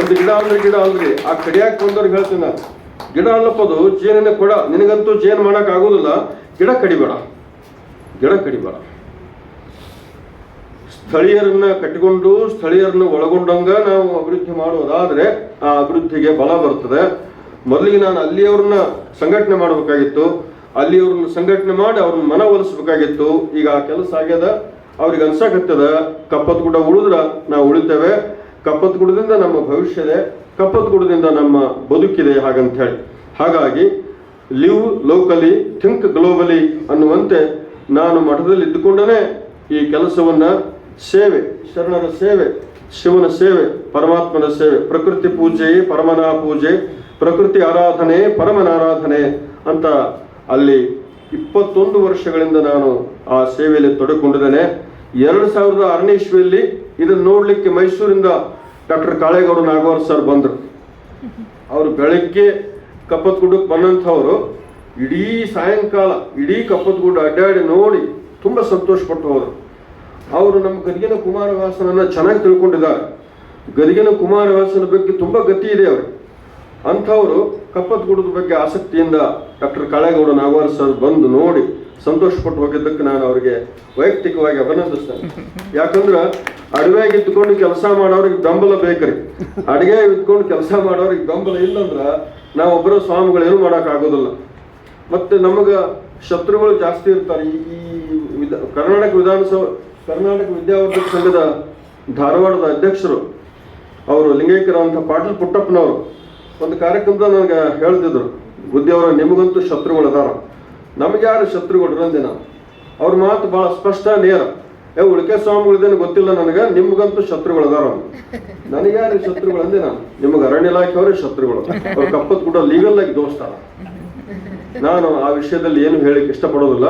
Speaker 1: ಒಂದು ಗಿಡ ಅಂದ್ರೆ ಗಿಡ ಅಲ್ರಿ. ಆ ಕಡಿಯಾಕ್ ಬಂದವ್ರಿಗೆ ಹೇಳ್ತೀನಿ ನಾನು. ಗಿಡ ಅಲ್ಲಪ್ಪದು, ಜೇನಿನ ಕೊಡ. ನಿನಗಂತೂ ಜೇನ್ ಮಾಡೋಕ್ಕಾಗೋದಿಲ್ಲ ಗಿಡ ಕಡಿಬೇಡ. ಗಿಡ ಕಡಿಬೇಡ. ಸ್ಥಳೀಯರನ್ನ ಕಟ್ಟಿಕೊಂಡು, ಸ್ಥಳೀಯರನ್ನ ಒಳಗೊಂಡಂಗ ನಾವು ಅಭಿವೃದ್ಧಿ ಮಾಡೋದಾದ್ರೆ ಆ ಅಭಿವೃದ್ಧಿಗೆ ಬಲ ಬರ್ತದೆ ಮೊದಲಿಗೆ ನಾನು ಅಲ್ಲಿಯವ್ರನ್ನ ಸಂಘಟನೆ ಮಾಡಬೇಕಾಗಿತ್ತು. ಅಲ್ಲಿಯವ್ರನ್ನ ಸಂಘಟನೆ ಮಾಡಿ ಅವ್ರನ್ನ ಮನವೊಲಿಸ್ಬೇಕಾಗಿತ್ತು ಈಗ ಆ ಕೆಲಸ ಆಗ್ಯದ. ಅವ್ರಿಗೆ ಅನ್ಸಕತ್ತದ. ಕಪ್ಪತ್ ಗುಡ್ಡ ಉಳಿದ್ರ ನಾವು ಉಳಿತೇವೆ. ಕಪ್ಪತ್ ಗುಡದಿಂದ ನಮ್ಮ ಭವಿಷ್ಯ ಇದೆ ಕಪ್ಪತ್ ಗುಡದಿಂದ ನಮ್ಮ ಬದುಕಿದೆ ಹಾಗಂತ ಹೇಳಿ ಹಾಗಾಗಿ, ಲಿವ್ ಲೋಕಲಿ, ಥಿಂಕ್ ಗ್ಲೋಬಲಿ ಅನ್ನುವಂತೆ ನಾನು ಮಠದಲ್ಲಿ ಇದ್ದುಕೊಂಡೇ ಈ ಕೆಲಸವನ್ನ ಸೇವೆ, ಶರಣರ ಸೇವೆ, ಶಿವನ ಸೇವೆ, ಪರಮಾತ್ಮನ ಸೇವೆ, ಪ್ರಕೃತಿ ಪೂಜೆಯೇ ಪರಮನ ಪೂಜೆ, ಪ್ರಕೃತಿ ಆರಾಧನೆ ಪರಮನ ಆರಾಧನೆ ಅಂತ ಅಲ್ಲಿ ಇಪ್ಪತ್ತೊಂದು ವರ್ಷಗಳಿಂದ ನಾನು ಆ ಸೇವೆಯಲ್ಲಿ ತೊಡಕೊಂಡಿದ್ದೇನೆ ಎರಡು ಸಾವಿರದ ಆರನೇ ಇಸ್ವಿಯಲ್ಲಿ ಇದನ್ನು ನೋಡಲಿಕ್ಕೆ ಮೈಸೂರಿಂದ ಡಾಕ್ಟರ್ ಕಾಳೇಗೌಡ ನಾಗವರ್ ಸರ್ ಬಂದರು. ಅವರು ಬೆಳಗ್ಗೆ ಕಪ್ಪತ್ಗುಡ್ಡಕ್ಕೆ ಬಂದಂಥವ್ರು ಇಡೀ ಸಾಯಂಕಾಲ, ಇಡೀ ಕಪ್ಪತ್ಗುಡ್ಡ ಅಡ್ಡಾಡಿ ನೋಡಿ ತುಂಬ ಸಂತೋಷಪಟ್ಟು ಹೋದರು. ಅವರು ನಮ್ಮ ಗದಿಗಿನ ಕುಮಾರವ್ಯಾಸನನ್ನು ಚೆನ್ನಾಗಿ ತಿಳ್ಕೊಂಡಿದ್ದಾರೆ. ಗದಿಗಿನ ಕುಮಾರವ್ಯಾಸನ ಬಗ್ಗೆ ತುಂಬ ಗತಿ ಇದೆ ಅವರು ಅಂಥವರು ಕಪ್ಪತ್ಗುಡ್ಡದ ಬಗ್ಗೆ ಆಸಕ್ತಿಯಿಂದ ಡಾಕ್ಟರ್ ಕಾಳೇಗೌಡ ನಾಗವಾರ ಸರ್ ಬಂದು ನೋಡಿ ಸಂತೋಷಪಟ್ಟು ಹೋಗಿದ್ದಕ್ಕೆ ನಾನು ಅವರಿಗೆ ವೈಯಕ್ತಿಕವಾಗಿ ಅಭಿನಂದಿಸ್ತೇನೆ. ಯಾಕಂದ್ರೆ ಅಡುಗೆ ಇದ್ಕೊಂಡು ಕೆಲಸ ಮಾಡೋರಿಗೆ ಬೆಂಬಲ ಬೇಕ್ರಿ. ಅಡುಗೆ ಇದ್ಕೊಂಡು ಕೆಲಸ ಮಾಡೋರಿಗೆ ಬೆಂಬಲ ಇಲ್ಲಂದ್ರ ನಾವೊಬ್ಬರ ಸ್ವಾಮಿಗಳು ಏನು ಮಾಡಕ್ ಆಗೋದಿಲ್ಲ ಮತ್ತೆ ನಮಗ ಶತ್ರುಗಳು ಜಾಸ್ತಿ ಇರ್ತಾರೆ. ಈ ವಿಧ ಕರ್ನಾಟಕ ವಿಧಾನಸಭಾ ಕರ್ನಾಟಕ ವಿದ್ಯಾವರ್ಧಕ ಸಂಘದ ಧಾರವಾಡದ ಅಧ್ಯಕ್ಷರು ಅವರು ಲಿಂಗೈಕ್ಯರಂತ ಪಾಟೀಲ್ ಪುಟ್ಟಪ್ಪನವರು ಒಂದು ಕಾರ್ಯಕ್ರಮದಲ್ಲಿ ನನಗೆ ಹೇಳ್ತಿದ್ರು. ಬುದ್ಧಿಯವರ ನಿಮಗಂತೂ ಶತ್ರುಗಳು ಅದಾರ. ನಮ್ಗೆ ಯಾರು ಶತ್ರುಗಳು ಅಂದೆ ನಾನು ಅವ್ರ ಮಾತು ಬಹಳ ಸ್ಪಷ್ಟ, ನೇರ. ಏ, ಉಳಿಕೆ ಸ್ವಾಮಿಗಳಿದ್ದೇನೆ ಗೊತ್ತಿಲ್ಲ ನನಗೆ, ನಿಮ್ಗಂತೂ ಶತ್ರುಗಳು ಅದಾರ ನನಗೆ ಯಾರು ಶತ್ರುಗಳು ಅಂದೆ ನಾನು ನಿಮಗೆ ಅರಣ್ಯ ಇಲಾಖೆಯವರೇ ಶತ್ರುಗಳು. ಅವ್ರ ಕಪ್ಪತ್ ಕೂಡ ಲೀಗಲ್ ಆಗಿ ದೋಸ್ತಾರ ನಾನು ಆ ವಿಷಯದಲ್ಲಿ ಏನು ಹೇಳಿಕ್ಕೆ ಇಷ್ಟಪಡೋದಿಲ್ಲ.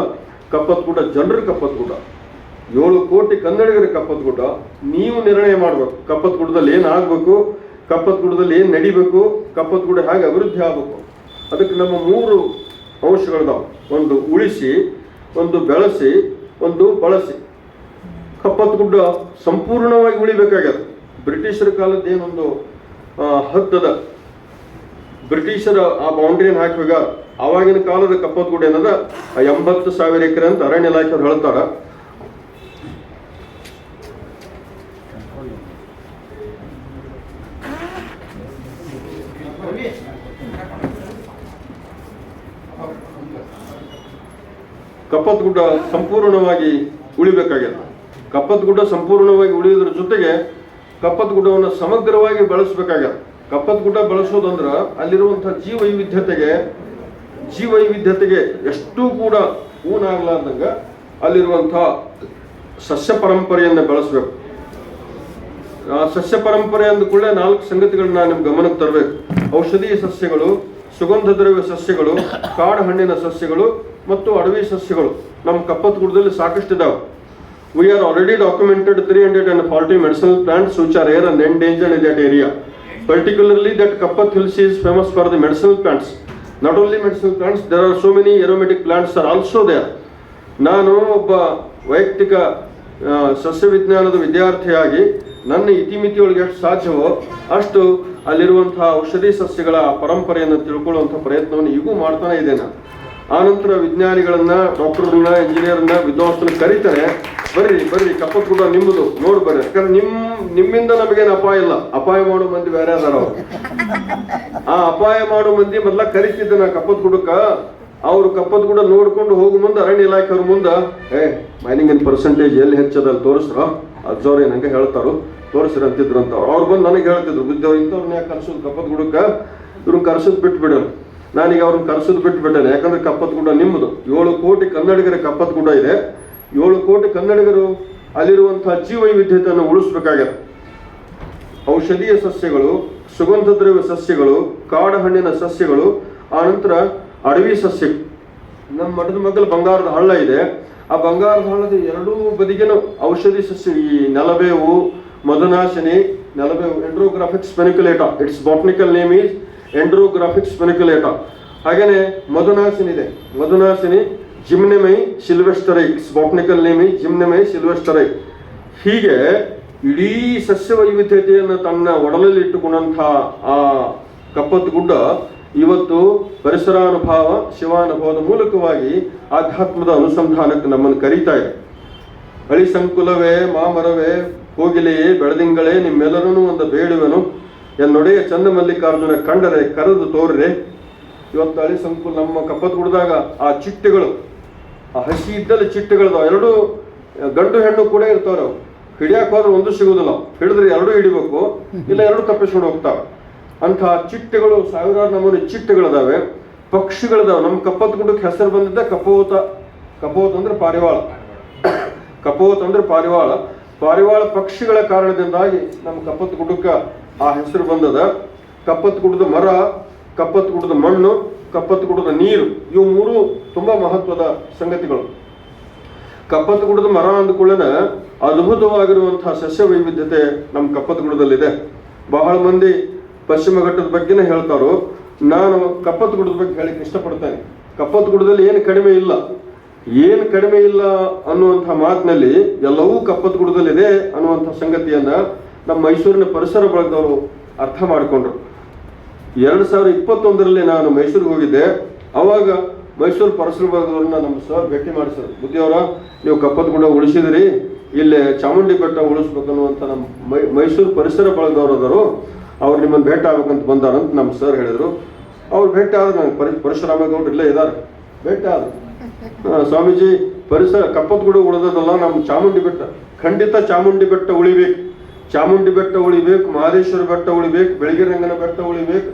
Speaker 1: ಕಪ್ಪತ್ಗುಡ್ಡ ಜನರ ಕೂಡ ಏಳು ಕೋಟಿ ಕನ್ನಡಿಗರ ಕಪ್ಪತ್ಗುಡ್ಡ ನೀವು ನಿರ್ಣಯ ಮಾಡಬೇಕು. ಕಪ್ಪತ್ಗುಡ್ಡದಲ್ಲಿ ಏನು ಆಗಬೇಕು? ಕಪ್ಪತ್ಗುಡ್ಡದಲ್ಲಿ ಏನು ನಡಿಬೇಕು? ಕಪ್ಪತ್ಗುಡ ಹೇಗೆ ಅಭಿವೃದ್ಧಿ ಆಗಬೇಕು? ಅದಕ್ಕೆ ನಮ್ಮ ಮೂರು ಅಂಶಗಳಿದಾವೆ. ಒಂದು ಉಳಿಸಿ, ಒಂದು ಬೆಳೆಸಿ, ಒಂದು ಬಳಸಿ. ಕಪ್ಪತ್ಗುಡ್ಡ ಸಂಪೂರ್ಣವಾಗಿ ಉಳಿಬೇಕಾಗ್ಯದ. ಬ್ರಿಟಿಷರ ಕಾಲದ ಏನೊಂದು ಹದ್ದದ ಬ್ರಿಟಿಷರ ಆ ಬೌಂಡ್ರಿಯನ್ನು ಹಾಕುವಾಗ ಆವಾಗಿನ ಕಾಲದ ಕಪ್ಪತ್ಗುಡ್ಡ ಏನದ? ಎಂಬತ್ತು ಸಾವಿರ ಎಕರೆ ಅಂತ ಅರಣ್ಯ ಇಲಾಖೆಯವ್ರು ಹೇಳ್ತಾರ. ಕಪ್ಪತ್ಗುಡ್ಡ ಸಂಪೂರ್ಣವಾಗಿ ಉಳಿಬೇಕಾಗ್ಯದ ಕಪ್ಪತ್ಗುಡ್ಡ ಸಂಪೂರ್ಣವಾಗಿ ಉಳಿಯೋದ್ರ ಜೊತೆಗೆ ಕಪ್ಪತ್ ಕಪ್ಪತ್ಗುಡ್ಡವನ್ನು ಸಮಗ್ರವಾಗಿ ಬೆಳೆಸಬೇಕಾಗ್ಯದ ಕಪ್ಪತ್ಗುಡ್ಡ ಗುಡ್ಡ ಅಲ್ಲಿರುವಂತಹ ಜೀವ ಜೀವವೈವಿಧ್ಯತೆಗೆ ಜೀವ ವೈವಿಧ್ಯತೆಗೆ ಎಷ್ಟು ಕೂಡ ಊನಾಗ್ಲಾರ್ದಂಗ ಅಲ್ಲಿರುವಂತಹ ಸಸ್ಯ ಪರಂಪರೆಯನ್ನು ಬೆಳೆಸಬೇಕು. ಆ ಸಸ್ಯ ಪರಂಪರೆ ಅಂದ ಕೂಡಲೇ ನಾಲ್ಕು ಸಂಗತಿಗಳನ್ನ ನಾನು ನಿಮ್ಮ ಗಮನಕ್ಕೆ ತರಬೇಕು. ಔಷಧೀಯ ಸಸ್ಯಗಳು, ಸುಗಂಧ ದ್ರವ್ಯ ಸಸ್ಯಗಳು, ಕಾಡು ಹಣ್ಣಿನ ಸಸ್ಯಗಳು ಮತ್ತು ಅಡವಿ ಸಸ್ಯಗಳು. ನಮ್ಮ ಕಪ್ಪತ್ಗುಡದಲ್ಲಿ ಸಾಕಷ್ಟು ಇದಾವೆ. We are already documented three hundred and forty medicinal plants which are rare and endangered in that area particularly that Kappat hills is famous for the medicinal plants not only medicinal plants there are so many aromatic plants are also there ನಾನು ಒಬ್ಬ ವೈಯಕ್ತಿಕ ಸಸ್ಯ ವಿಜ್ಞಾನದ ವಿದ್ಯಾರ್ಥಿಯಾಗಿ ನನ್ನ ಇತಿಮಿತಿಯೊಳಗೆ ಎಷ್ಟು ಸಾಧ್ಯವೋ ಅಷ್ಟು ಅಲ್ಲಿರುವಂತಹ ಔಷಧಿ ಸಸ್ಯಗಳ ಪರಂಪರೆಯನ್ನು ತಿಳ್ಕೊಳ್ಳುವಂಥ ಪ್ರಯತ್ನವನ್ನು ಈಗೂ ಮಾಡ್ತಾನೆ ಇದ್ದೇನೆ. ಆನಂತರ ವಿಜ್ಞಾನಿಗಳನ್ನ ಡಾಕ್ಟರ್ನ ಇಂಜಿನಿಯರ್ನ ವಿದ್ವಾಂಸನ ಕರೀತಾರೆ. ಬರ್ರಿ ಬರ್ರಿ ಕಪ್ಪತ್ ಕೂಡ ನಿಮ್ಮದು. ನೋಡಿ ಬರ್ರಿ. ಯಾಕಂದ್ರೆ ನಿಮ್, ನಿಮ್ಮಿಂದ ನಮಗೇನು ಅಪಾಯ ಇಲ್ಲ. ಅಪಾಯ ಮಾಡೋ ಮಂದಿ ಬೇರೆ ಅದಾರ ಅವ್ರು. ಆ ಅಪಾಯ ಮಾಡೋ ಮಂದಿ ಮೊದ್ಲ ಕರಿತಿದ್ದೆ ನಾ ಕಪ್ಪತ್ ಗುಡ್ಡಕ್ಕ ಅವ್ರು ಕಪ್ಪತ್ ಗುಡ ನೋಡ್ಕೊಂಡು ಹೋಗು ಮುಂದೆ ಅರಣ್ಯ ಇಲಾಖೆಯವ್ರ ಮುಂದೆ. ಏ ಮೈನಿಂಗಿನ ಪರ್ಸೆಂಟೇಜ್ ಎಲ್ಲಿ ಹೆಚ್ಚದಲ್ಲಿ ತೋರಿಸ್ರ? ಅಜ್ಜವ್ರು ಏನಂಗೆ ಹೇಳ್ತಾರೋ ತೋರಿಸ್ರಿ ಅಂತಿದ್ರು ಅಂತ ಅವ್ರು ಬಂದು ನನಗೆ ಹೇಳ್ತಿದ್ರು ಬುದ್ಧಿಯವ್ರು ಇಂಥವ್ರನ್ನ ಯಾಕೆ ಕರ್ಸೋದು? ಕಪ್ಪತ್ ಗುಡಕ್ಕ? ಇವ್ರನ್ನ ಕರ್ಸೋದು ಬಿಟ್ಬಿಡೋರು. ನಾನೀಗ ಅವ್ರನ್ನ ಕರ್ಸೋದು ಬಿಟ್ಬಿಟ್ಟೇನೆ. ಯಾಕಂದ್ರೆ ಕಪ್ಪತ್ ಗುಡ ನಿಮ್ಮದು ಏಳು ಕೋಟಿ ಕನ್ನಡಿಗರ ಕಪ್ಪತ್ ಗುಡ್ಡ ಇದೆ. ಏಳು ಕೋಟಿ ಕನ್ನಡಿಗರು ಅಲ್ಲಿರುವಂತಹ ಜೀವೈವಿಧ್ಯತೆಯನ್ನು ಉಳಿಸ್ಬೇಕಾಗ್ಯದ. ಔಷಧೀಯ ಸಸ್ಯಗಳು, ಸುಗಂಧ ದ್ರವ್ಯ ಸಸ್ಯಗಳು, ಕಾಡು ಹಣ್ಣಿನ ಸಸ್ಯಗಳು ಆನಂತರ ಅಡವಿ ಸಸ್ಯ ನಮ್ಮ ಮಠದ ಮಗಲ್ ಬಂಗಾರದ ಹಳ್ಳ ಇದೆ. ಆ ಬಂಗಾರದ ಹಣದ ಎರಡೂ ಬದಿಗೇನು ಔಷಧಿ ಸಸ್ಯ, ಈ ನೆಲಬೇವು, ಮಧುನಾಶಿನಿ, ನೆಲಬೇವು andrographis paniculata its botanical name is andrographis paniculata ಹಾಗೇನೆ ಮಧುನಾಶಿನಿ ಇದೆ. ಮಧುನಾಶಿನಿ gymnema sylvestre its botanical name is gymnema sylvestre ಹೀಗೆ ಇಡೀ ಸಸ್ಯ ವೈವಿಧ್ಯತೆಯನ್ನು ತನ್ನ ಒಡಲಲ್ಲಿ ಇಟ್ಟುಕೊಂಡಂತಹ ಆ ಕಪ್ಪತ್ ಗುಡ್ಡ ಇವತ್ತು ಪರಿಸರಾನುಭಾವ, ಶಿವಾನುಭವದ ಮೂಲಕವಾಗಿ ಆಧ್ಯಾತ್ಮದ ಅನುಸಂಧಾನಕ್ಕೆ ನಮ್ಮನ್ನು ಕರೀತಾ ಇದೆ. ಅಳಿ ಸಂಕುಲವೇ, ಮಾಮರವೇ, ಕೋಗಿಲೆಯೇ, ಬೆಳದಿಂಗಳೇ, ನಿಮ್ಮೆಲ್ಲರನ್ನೂ ಒಂದು ಬೇಡುವೆನು. ಎನ್ನೊಡೆಯ ಚಂದ್ರಮಲ್ಲಿಕಾರ್ಜುನ ಕಂಡರೆ ಕರೆದು ತೋರ್ರೆ. ಇವತ್ತು ಅಳಿ ಸಂಕುಲ ನಮ್ಮ ಕಪ್ಪತ್ ಕುಡಿದಾಗ ಆ ಚಿಟ್ಟೆಗಳು, ಆ ಹಸಿ ಇದ್ದಲ್ಲಿ ಚಿಟ್ಟೆಗಳದಾವ ಎರಡು, ಗಂಡು ಹೆಣ್ಣು ಕೂಡ ಅವು. ಹಿಡಿಯಕ್ಕೆ ಹೋದ್ರೆ ಒಂದು ಸಿಗುವುದಿಲ್ಲ ಹಿಡಿದ್ರೆ ಎರಡು ಹಿಡಿಬೇಕು, ಇಲ್ಲ ಎರಡು ತಪ್ಪಿಸ್ಕೊಂಡು ಹೋಗ್ತಾವೆ. ಅಂತಹ ಚಿಟ್ಟೆಗಳು ಸಾವಿರಾರು ನಮೂನೆ ಚಿಟ್ಟೆಗಳಿದಾವೆ. ಪಕ್ಷಿಗಳಿದಾವೆ. ನಮ್ಮ ಕಪ್ಪತ್ ಗುಡ್ಡಕ್ಕೆ ಹೆಸರು ಬಂದಿದ್ದ ಕಪೋತ. ಕಪೋತ ಅಂದ್ರೆ ಪಾರಿವಾಳ. ಕಪೋತ ಅಂದ್ರೆ ಪಾರಿವಾಳ. ಪಾರಿವಾಳ ಪಕ್ಷಿಗಳ ಕಾರಣದಿಂದಾಗಿ ನಮ್ಮ ಕಪ್ಪತ್ ಗುಡ್ಡಕ್ಕೆ ಆ ಹೆಸರು ಬಂದದ. ಕಪ್ಪತ್ ಗುಡ್ಡದ ಮರ, ಕಪ್ಪತ್ ಗುಡ್ಡದ ಮಣ್ಣು, ಕಪ್ಪತ್ ಗುಡ್ಡದ ನೀರು, ಇವು ಮೂರು ತುಂಬಾ ಮಹತ್ವದ ಸಂಗತಿಗಳು. ಕಪ್ಪತ್ ಗುಡ್ಡದ ಮರ ಅಂದ್ಕೊಳ್ಳೇನ ಅದ್ಭುತವಾಗಿರುವಂತಹ ಸಸ್ಯ ವೈವಿಧ್ಯತೆ ನಮ್ಮ ಕಪ್ಪತ್ ಗುಡ್ಡದಲ್ಲಿದೆ. ಬಹಳ ಮಂದಿ ಪಶ್ಚಿಮ ಘಟ್ಟದ ಬಗ್ಗೆನೇ ಹೇಳ್ತಾರೋ, ನಾನು ಕಪ್ಪತ್ ಗುಡ್ಡದ ಬಗ್ಗೆ ಹೇಳಿಕ್ಕೆ ಇಷ್ಟಪಡ್ತೇನೆ. ಕಪ್ಪತ್ ಗುಡ್ಡದಲ್ಲಿ ಏನು ಕಡಿಮೆ ಇಲ್ಲ. ಏನು ಕಡಿಮೆ ಇಲ್ಲ ಅನ್ನುವಂಥ ಮಾತಿನಲ್ಲಿ ಎಲ್ಲವೂ ಕಪ್ಪತ್ ಗುಡದಲ್ಲಿದೆ ಅನ್ನುವಂಥ ಸಂಗತಿಯನ್ನ ನಮ್ಮ ಮೈಸೂರಿನ ಪರಿಸರ ಬಳಗದವರು ಅರ್ಥ ಮಾಡಿಕೊಂಡ್ರು. ಎರಡು ಸಾವಿರ ಇಪ್ಪತ್ತೊಂದರಲ್ಲಿ ನಾನು ಮೈಸೂರಿಗೆ ಹೋಗಿದ್ದೆ. ಅವಾಗ ಮೈಸೂರು ಪರಿಸರ ಭಾಗದವ್ರನ್ನ ನಮ್ಮ ಸರ್ ಭೇಟಿ ಮಾಡಿಸಿದ್ರು. ಬುದ್ಧಿಯವರ ನೀವು ಕಪ್ಪತ್ ಗುಡ ಉಳಿಸಿದಿರಿ, ಇಲ್ಲಿ ಚಾಮುಂಡಿ ಬೆಟ್ಟ ಉಳಿಸ್ಬೇಕನ್ನುವಂಥ ನಮ್ಮ ಮೈ, ಮೈಸೂರು ಪರಿಸರ ಬಳಗದವರು ಅವ್ರು ನಿಮ್ಮನ್ನು ಭೇಟ ಆಗ್ಬೇಕಂತ ಬಂದಾರಂತ ನಮ್ಮ ಸರ್ ಹೇಳಿದರು. ಅವ್ರು ಭೇಟಿ ಆದ್ರೆ ನಂಗೆ ಪರಿ ಪರಶುರಾಮೇಗೌಡರು ಇಲ್ಲೇ ಇದ್ದಾರೆ ಭೇಟ ಆದ್ರು. ಸ್ವಾಮೀಜಿ ಪರಿಸರ ಕಪ್ಪತ್ ಗುಡ್ಡ ಉಳಿದದಲ್ಲ ನಮ್ಮ ಚಾಮುಂಡಿ ಬೆಟ್ಟ. ಖಂಡಿತ ಚಾಮುಂಡಿ ಬೆಟ್ಟ ಉಳಿಬೇಕು. ಚಾಮುಂಡಿ ಬೆಟ್ಟ ಉಳಿಬೇಕು ಮಹದೇಶ್ವರ ಬೆಟ್ಟ ಉಳಿಬೇಕು ಬೆಳಗಿರಂಗನ ಬೆಟ್ಟ ಉಳಿಬೇಕು.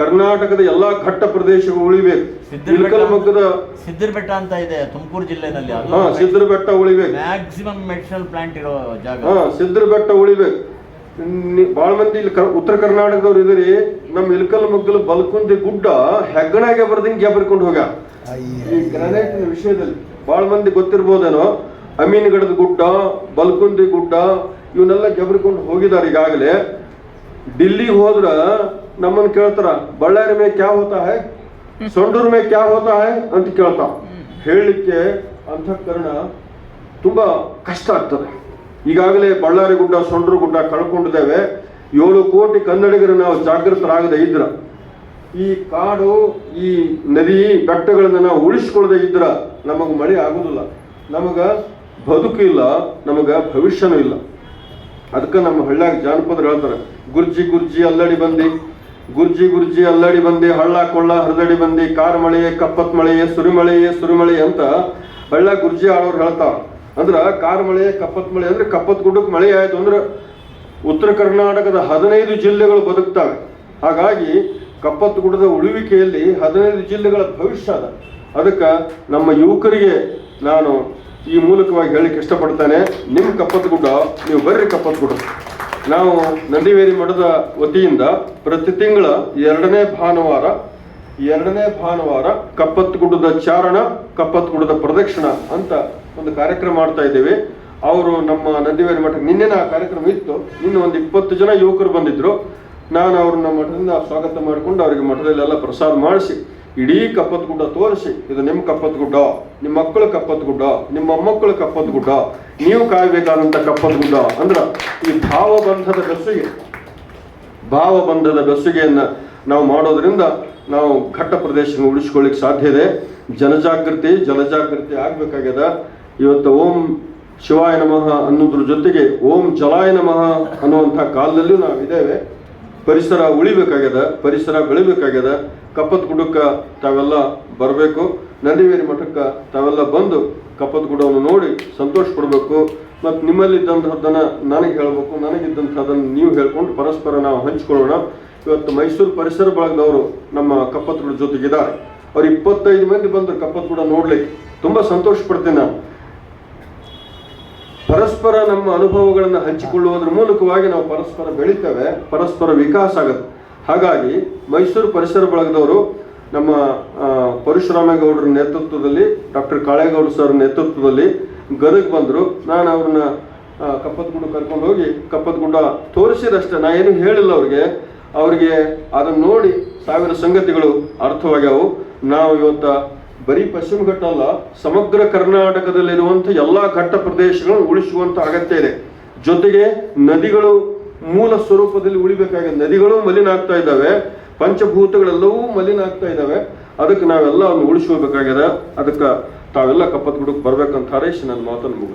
Speaker 1: ಕರ್ನಾಟಕದ ಎಲ್ಲಾ ಘಟ್ಟ ಪ್ರದೇಶಗಳು ಉಳಿಬೇಕು.
Speaker 2: ಸಿದ್ಧರ ಬೆಟ್ಟ.
Speaker 1: ಮಗ್ಗದ
Speaker 2: ಸಿದ್ಧರ ಬೆಟ್ಟ ಅಂತ ಇದೆ ತುಮಕೂರು ಜಿಲ್ಲೆನಲ್ಲಿ
Speaker 1: ಸಿದ್ಧರ ಬೆಟ್ಟ ಉಳಿಬೇಕು.
Speaker 2: ಮ್ಯಾಕ್ಸಿಮಮ್ ಮೆಡಿಸಿನಲ್ ಪ್ಲಾಂಟ್ ಇರೋ ಜಾಗ.
Speaker 1: ಹಾ ಸಿದ್ಧರ ಬೆಟ್ಟ ಉಳಿಬೇಕು. ಬಾಳ ಮಂದಿ ಇಲ್ಲಿ ಉತ್ತರ ಕರ್ನಾಟಕದವ್ರು ಇದ್ರಿ. ನಮ್ಮ ಇಲ್ಕಲ್ ಮುಗ್ಗಲು ಬಲ್ಕುಂದಿ ಗುಡ್ಡ ಹೆಗ್ಗಣಾಗೆ ಬರ್ದಂಗೆ ಗೆಬರ್ಕೊಂಡು ಹೋಗ ಈ ಗ್ರಾನೈಟ್ ವಿಷಯದಲ್ಲಿ ಬಹಳ ಮಂದಿ ಗೊತ್ತಿರ್ಬೋದೇನೋ ಅಮೀನ್ಗಡದ ಗುಡ್ಡ ಬಲ್ಕುಂದಿ ಗುಡ್ಡ ಇವನ್ನೆಲ್ಲ ಗೆಬರ್ಕೊಂಡು ಹೋಗಿದ್ದಾರೆ ಈಗಾಗಲೇ ಡಿಲ್ಲಿ ಹೋದ್ರ ನಮ್ಮನ್ನ ಕೇಳ್ತಾರ ಬಳ್ಳಾರಿ ಮೇ ಕ್ಯಾ ಹೋತಾ ಹೈ ಸೊಂಡೂರ್ ಮೇ ಕ್ಯಾ ಹೋತಾ ಹೈ ಅಂತ ಕೇಳ್ತಾವ ಹೇಳಲಿಕ್ಕೆ ಅಂತಃಕರಣ ತುಂಬಾ ಕಷ್ಟ ಆಗ್ತದೆ ಈಗಾಗಲೇ ಬಳ್ಳಾರಿ ಗುಡ್ಡ ಸೊಂಡ್ರು ಗುಡ್ಡ ಕಳ್ಕೊಂಡಿದ್ದೇವೆ. ಏಳು ಕೋಟಿ ಕನ್ನಡಿಗರು ನಾವು ಜಾಗೃತರಾಗದೆ ಇದ್ರ. ಈ ಕಾಡು, ಈ ನದಿ ಬೆಟ್ಟಗಳನ್ನ ನಾವು ಉಳಿಸ್ಕೊಳ್ಳದೆ ಇದ್ರ ನಮಗೆ ಮಳೆ ಆಗುದಿಲ್ಲ. ನಮಗ ಬದುಕು ಇಲ್ಲ, ನಮಗ ಭವಿಷ್ಯನೂ ಇಲ್ಲ. ಅದಕ್ಕೆ ನಮ್ಮ ಹಳ್ಳ್ಯಾಗ ಜಾನಪದರು ಹೇಳ್ತಾರೆ, ಗುರ್ಜಿ ಗುರ್ಜಿ, ಅಲ್ಲಡಿ ಬಂದಿ. ಗುರ್ಜಿ ಗುರ್ಜಿ, ಅಲ್ಲಡಿ ಬಂದಿ, ಹಳ್ಳ, ಕೊಳ್ಳ, ಹರಿದಡಿ ಬಂದಿ ಕಾರ್ ಮಳೆಯೇ ಕಪ್ಪತ್ ಮಳೆಯೇ ಸುರಿಮಳೆಯೇ ಸುರಿಮಳೆ ಅಂತ ಹಳ್ಳ ಗುರ್ಜಿ ಆಡೋರು ಹೇಳ್ತಾವ ಅಂದ್ರ ಕಾರ್ ಮಳೆ, ಕಪ್ಪತ್ ಮಳೆ, ಅಂದ್ರೆ ಕಪ್ಪತ್ ಗುಡ್ಡಕ್ಕೆ ಮಳೆ ಆಯ್ತು ಅಂದ್ರೆ ಉತ್ತರ ಕರ್ನಾಟಕದ ಹದಿನೈದು ಜಿಲ್ಲೆಗಳು ಬದುಕ್ತವೆ. ಹಾಗಾಗಿ ಕಪ್ಪತ್ ಗುಡ್ಡದ ಉಳುವಿಕೆಯಲ್ಲಿ ಹದಿನೈದು ಜಿಲ್ಲೆಗಳ ಭವಿಷ್ಯ ಅದ. ಅದಕ್ಕೆ ನಮ್ಮ ಯುವಕರಿಗೆ ನಾನು ಈ ಮೂಲಕವಾಗಿ ಹೇಳಿಕ್ಕೆ ಇಷ್ಟಪಡ್ತೇನೆ ನಿಮ್ಮ ಕಪ್ಪತ್ ಗುಡ್ಡ, ನೀವು ಬರ್ರಿ ಕಪ್ಪತ್ ಗುಡ್ಡ. ನಾವು ನಂದಿವೇರಿ ಮಠದ ವತಿಯಿಂದ ಪ್ರತಿ ತಿಂಗಳ ಎರಡನೇ ಭಾನುವಾರ ಎರಡನೇ ಭಾನುವಾರ ಕಪ್ಪತ್ ಗುಡ್ಡದ ಚಾರಣ, ಕಪ್ಪತ್ ಗುಡ್ಡದ ಪ್ರದಕ್ಷಿಣ ಅಂತ ಒಂದು ಕಾರ್ಯಕ್ರಮ ಮಾಡ್ತಾ ಇದ್ದೇವೆ. ಅವರು ನಮ್ಮ ನಂದಿವೇರಿ ಮಠಕ್ಕೆ ನಿನ್ನೆನ ಆ ಕಾರ್ಯಕ್ರಮ ಇತ್ತು. ಇನ್ನು ಒಂದು ಇಪ್ಪತ್ತು ಜನ ಯುವಕರು ಬಂದಿದ್ರು. ನಾನು ಅವ್ರನ್ನ ಮಠದಿಂದ ಸ್ವಾಗತ ಮಾಡಿಕೊಂಡು ಅವರಿಗೆ ಮಠದಲ್ಲೆಲ್ಲ ಪ್ರಸಾದ ಮಾಡಿಸಿ, ಇಡೀ ಕಪ್ಪತ್ ಗುಡ್ಡ ತೋರಿಸಿ. ಇದು ನಿಮ್ಮ ಕಪ್ಪತ್ ಗುಡ್ಡ ನಿಮ್ಮ ಮಕ್ಕಳ ಕಪ್ಪತ್ ಗುಡ್ಡ ನಿಮ್ಮ ಮೊಮ್ಮಕ್ಕಳ ಕಪ್ಪತ್ ಗುಡ್ಡ ನೀವು ಕಾಯಬೇಕಾದಂಥ ಕಪ್ಪತ್ ಗುಡ್ಡ ಅಂದ್ರೆ ಈ ಭಾವಬಂಧದ ಬೆಸುಗೆ ಭಾವಬಂಧದ ಬೆಸುಗೆಯನ್ನ ನಾವು ಮಾಡೋದ್ರಿಂದ ನಾವು ಘಟ್ಟ ಪ್ರದೇಶ ಉಳಿಸ್ಕೊಳ್ಳಿಕ್ಕೆ ಸಾಧ್ಯ ಇದೆ. ಜನಜಾಗೃತಿ ಜನಜಾಗೃತಿ ಆಗ್ಬೇಕಾಗ್ಯದ. ಇವತ್ತು ಓಂ ಶಿವಾಯ ನಮಃ ಅನ್ನೋದ್ರ ಜೊತೆಗೆ ಓಂ ಜಲಾಯ ನಮಃ ಅನ್ನುವಂಥ ಕಾಲದಲ್ಲೂ ನಾವಿದ್ದೇವೆ. ಪರಿಸರ ಉಳಿಬೇಕಾಗ್ಯದ, ಪರಿಸರ ಬೆಳಿಬೇಕಾಗ್ಯದ. ಕಪ್ಪತ್ ಗುಡಕ್ಕೆ ತಾವೆಲ್ಲ ಬರಬೇಕು. ನಂದಿವೇರಿ ಮಠಕ್ಕೆ ತಾವೆಲ್ಲ ಬಂದು ಕಪ್ಪತ್ ಗುಡವನ್ನು ನೋಡಿ ಸಂತೋಷ ಪಡಬೇಕು. ಮತ್ತು ನಿಮ್ಮಲ್ಲಿದ್ದಂಥದ್ದನ್ನು ನನಗೆ ಹೇಳಬೇಕು, ನನಗಿದ್ದಂಥದ್ದನ್ನು ನೀವು ಹೇಳ್ಕೊಂಡು ಪರಸ್ಪರ ನಾವು ಹಂಚಿಕೊಳ್ಳೋಣ. ಇವತ್ತು ಮೈಸೂರು ಪರಿಸರ ಬಳಗದವರು ನಮ್ಮ ಕಪ್ಪತ್ ಗುಡ್ಡ ಜೊತೆಗಿದ್ದಾರೆ. ಅವ್ರು ಇಪ್ಪತ್ತೈದು ಮಂದಿ ಬಂದರು ಕಪ್ಪತ್ ಗುಡ ನೋಡ್ಲಿಕ್ಕೆ ತುಂಬ ಸಂತೋಷ ಪಡ್ತೀನಿ ನಾನು. ಪರಸ್ಪರ ನಮ್ಮ ಅನುಭವಗಳನ್ನು ಹಂಚಿಕೊಳ್ಳುವುದರ ಮೂಲಕವಾಗಿ ನಾವು ಪರಸ್ಪರ ಬೆಳಿತೇವೆ, ಪರಸ್ಪರ ವಿಕಾಸ ಆಗುತ್ತೆ. ಹಾಗಾಗಿ ಮೈಸೂರು ಪರಿಸರ ಬಳಗದವರು ನಮ್ಮ ಪರಶುರಾಮೇಗೌಡರ ನೇತೃತ್ವದಲ್ಲಿ, ಡಾಕ್ಟರ್ ಕಾಳೇಗೌಡ ಸರ್ ನೇತೃತ್ವದಲ್ಲಿ ಗದಗ ಬಂದರು. ನಾನು ಅವ್ರನ್ನ ಕಪ್ಪತ್ಗುಂಡ ಕರ್ಕೊಂಡು ಹೋಗಿ ಕಪ್ಪತ್ಗುಡ್ಡ ತೋರಿಸಿದಷ್ಟೇ. ನಾ ಏನು ಹೇಳಿಲ್ಲ ಅವ್ರಿಗೆ. ಅವರಿಗೆ ಅದನ್ನು ನೋಡಿ ಸಾವಿರ ಸಂಗತಿಗಳು ಅರ್ಥವಾಗ್ಯಾವು. ನಾವು ಇವತ್ತ ಬರೀ ಪಶ್ಚಿಮ ಘಟ್ಟ ಅಲ್ಲ, ಸಮಗ್ರ ಕರ್ನಾಟಕದಲ್ಲಿರುವಂಥ ಎಲ್ಲ ಘಟ್ಟ ಪ್ರದೇಶಗಳನ್ನು ಉಳಿಸುವಂತ ಅಗತ್ಯ ಇದೆ. ಜೊತೆಗೆ ನದಿಗಳು ಮೂಲ ಸ್ವರೂಪದಲ್ಲಿ ಉಳಿಬೇಕಾಗಿದೆ ನದಿಗಳು ಮಲಿನ ಆಗ್ತಾ ಇದ್ದಾವೆ, ಪಂಚಭೂತಗಳೆಲ್ಲವೂ ಮಲಿನ ಆಗ್ತಾ ಇದ್ದಾವೆ. ಅದಕ್ಕೆ ನಾವೆಲ್ಲ ಅವನ್ನು ಉಳಿಸ್ಕೋಬೇಕಾಗಿದೆ ಅದಕ್ಕೆ ತಾವೆಲ್ಲ ಕಪ್ಪತ್ ಬಿಡಕ್ಕೆ ಬರ್ಬೇಕಂತ ಹಾರೈಸಿ ನನ್ನ ಮಾತನ್ನು.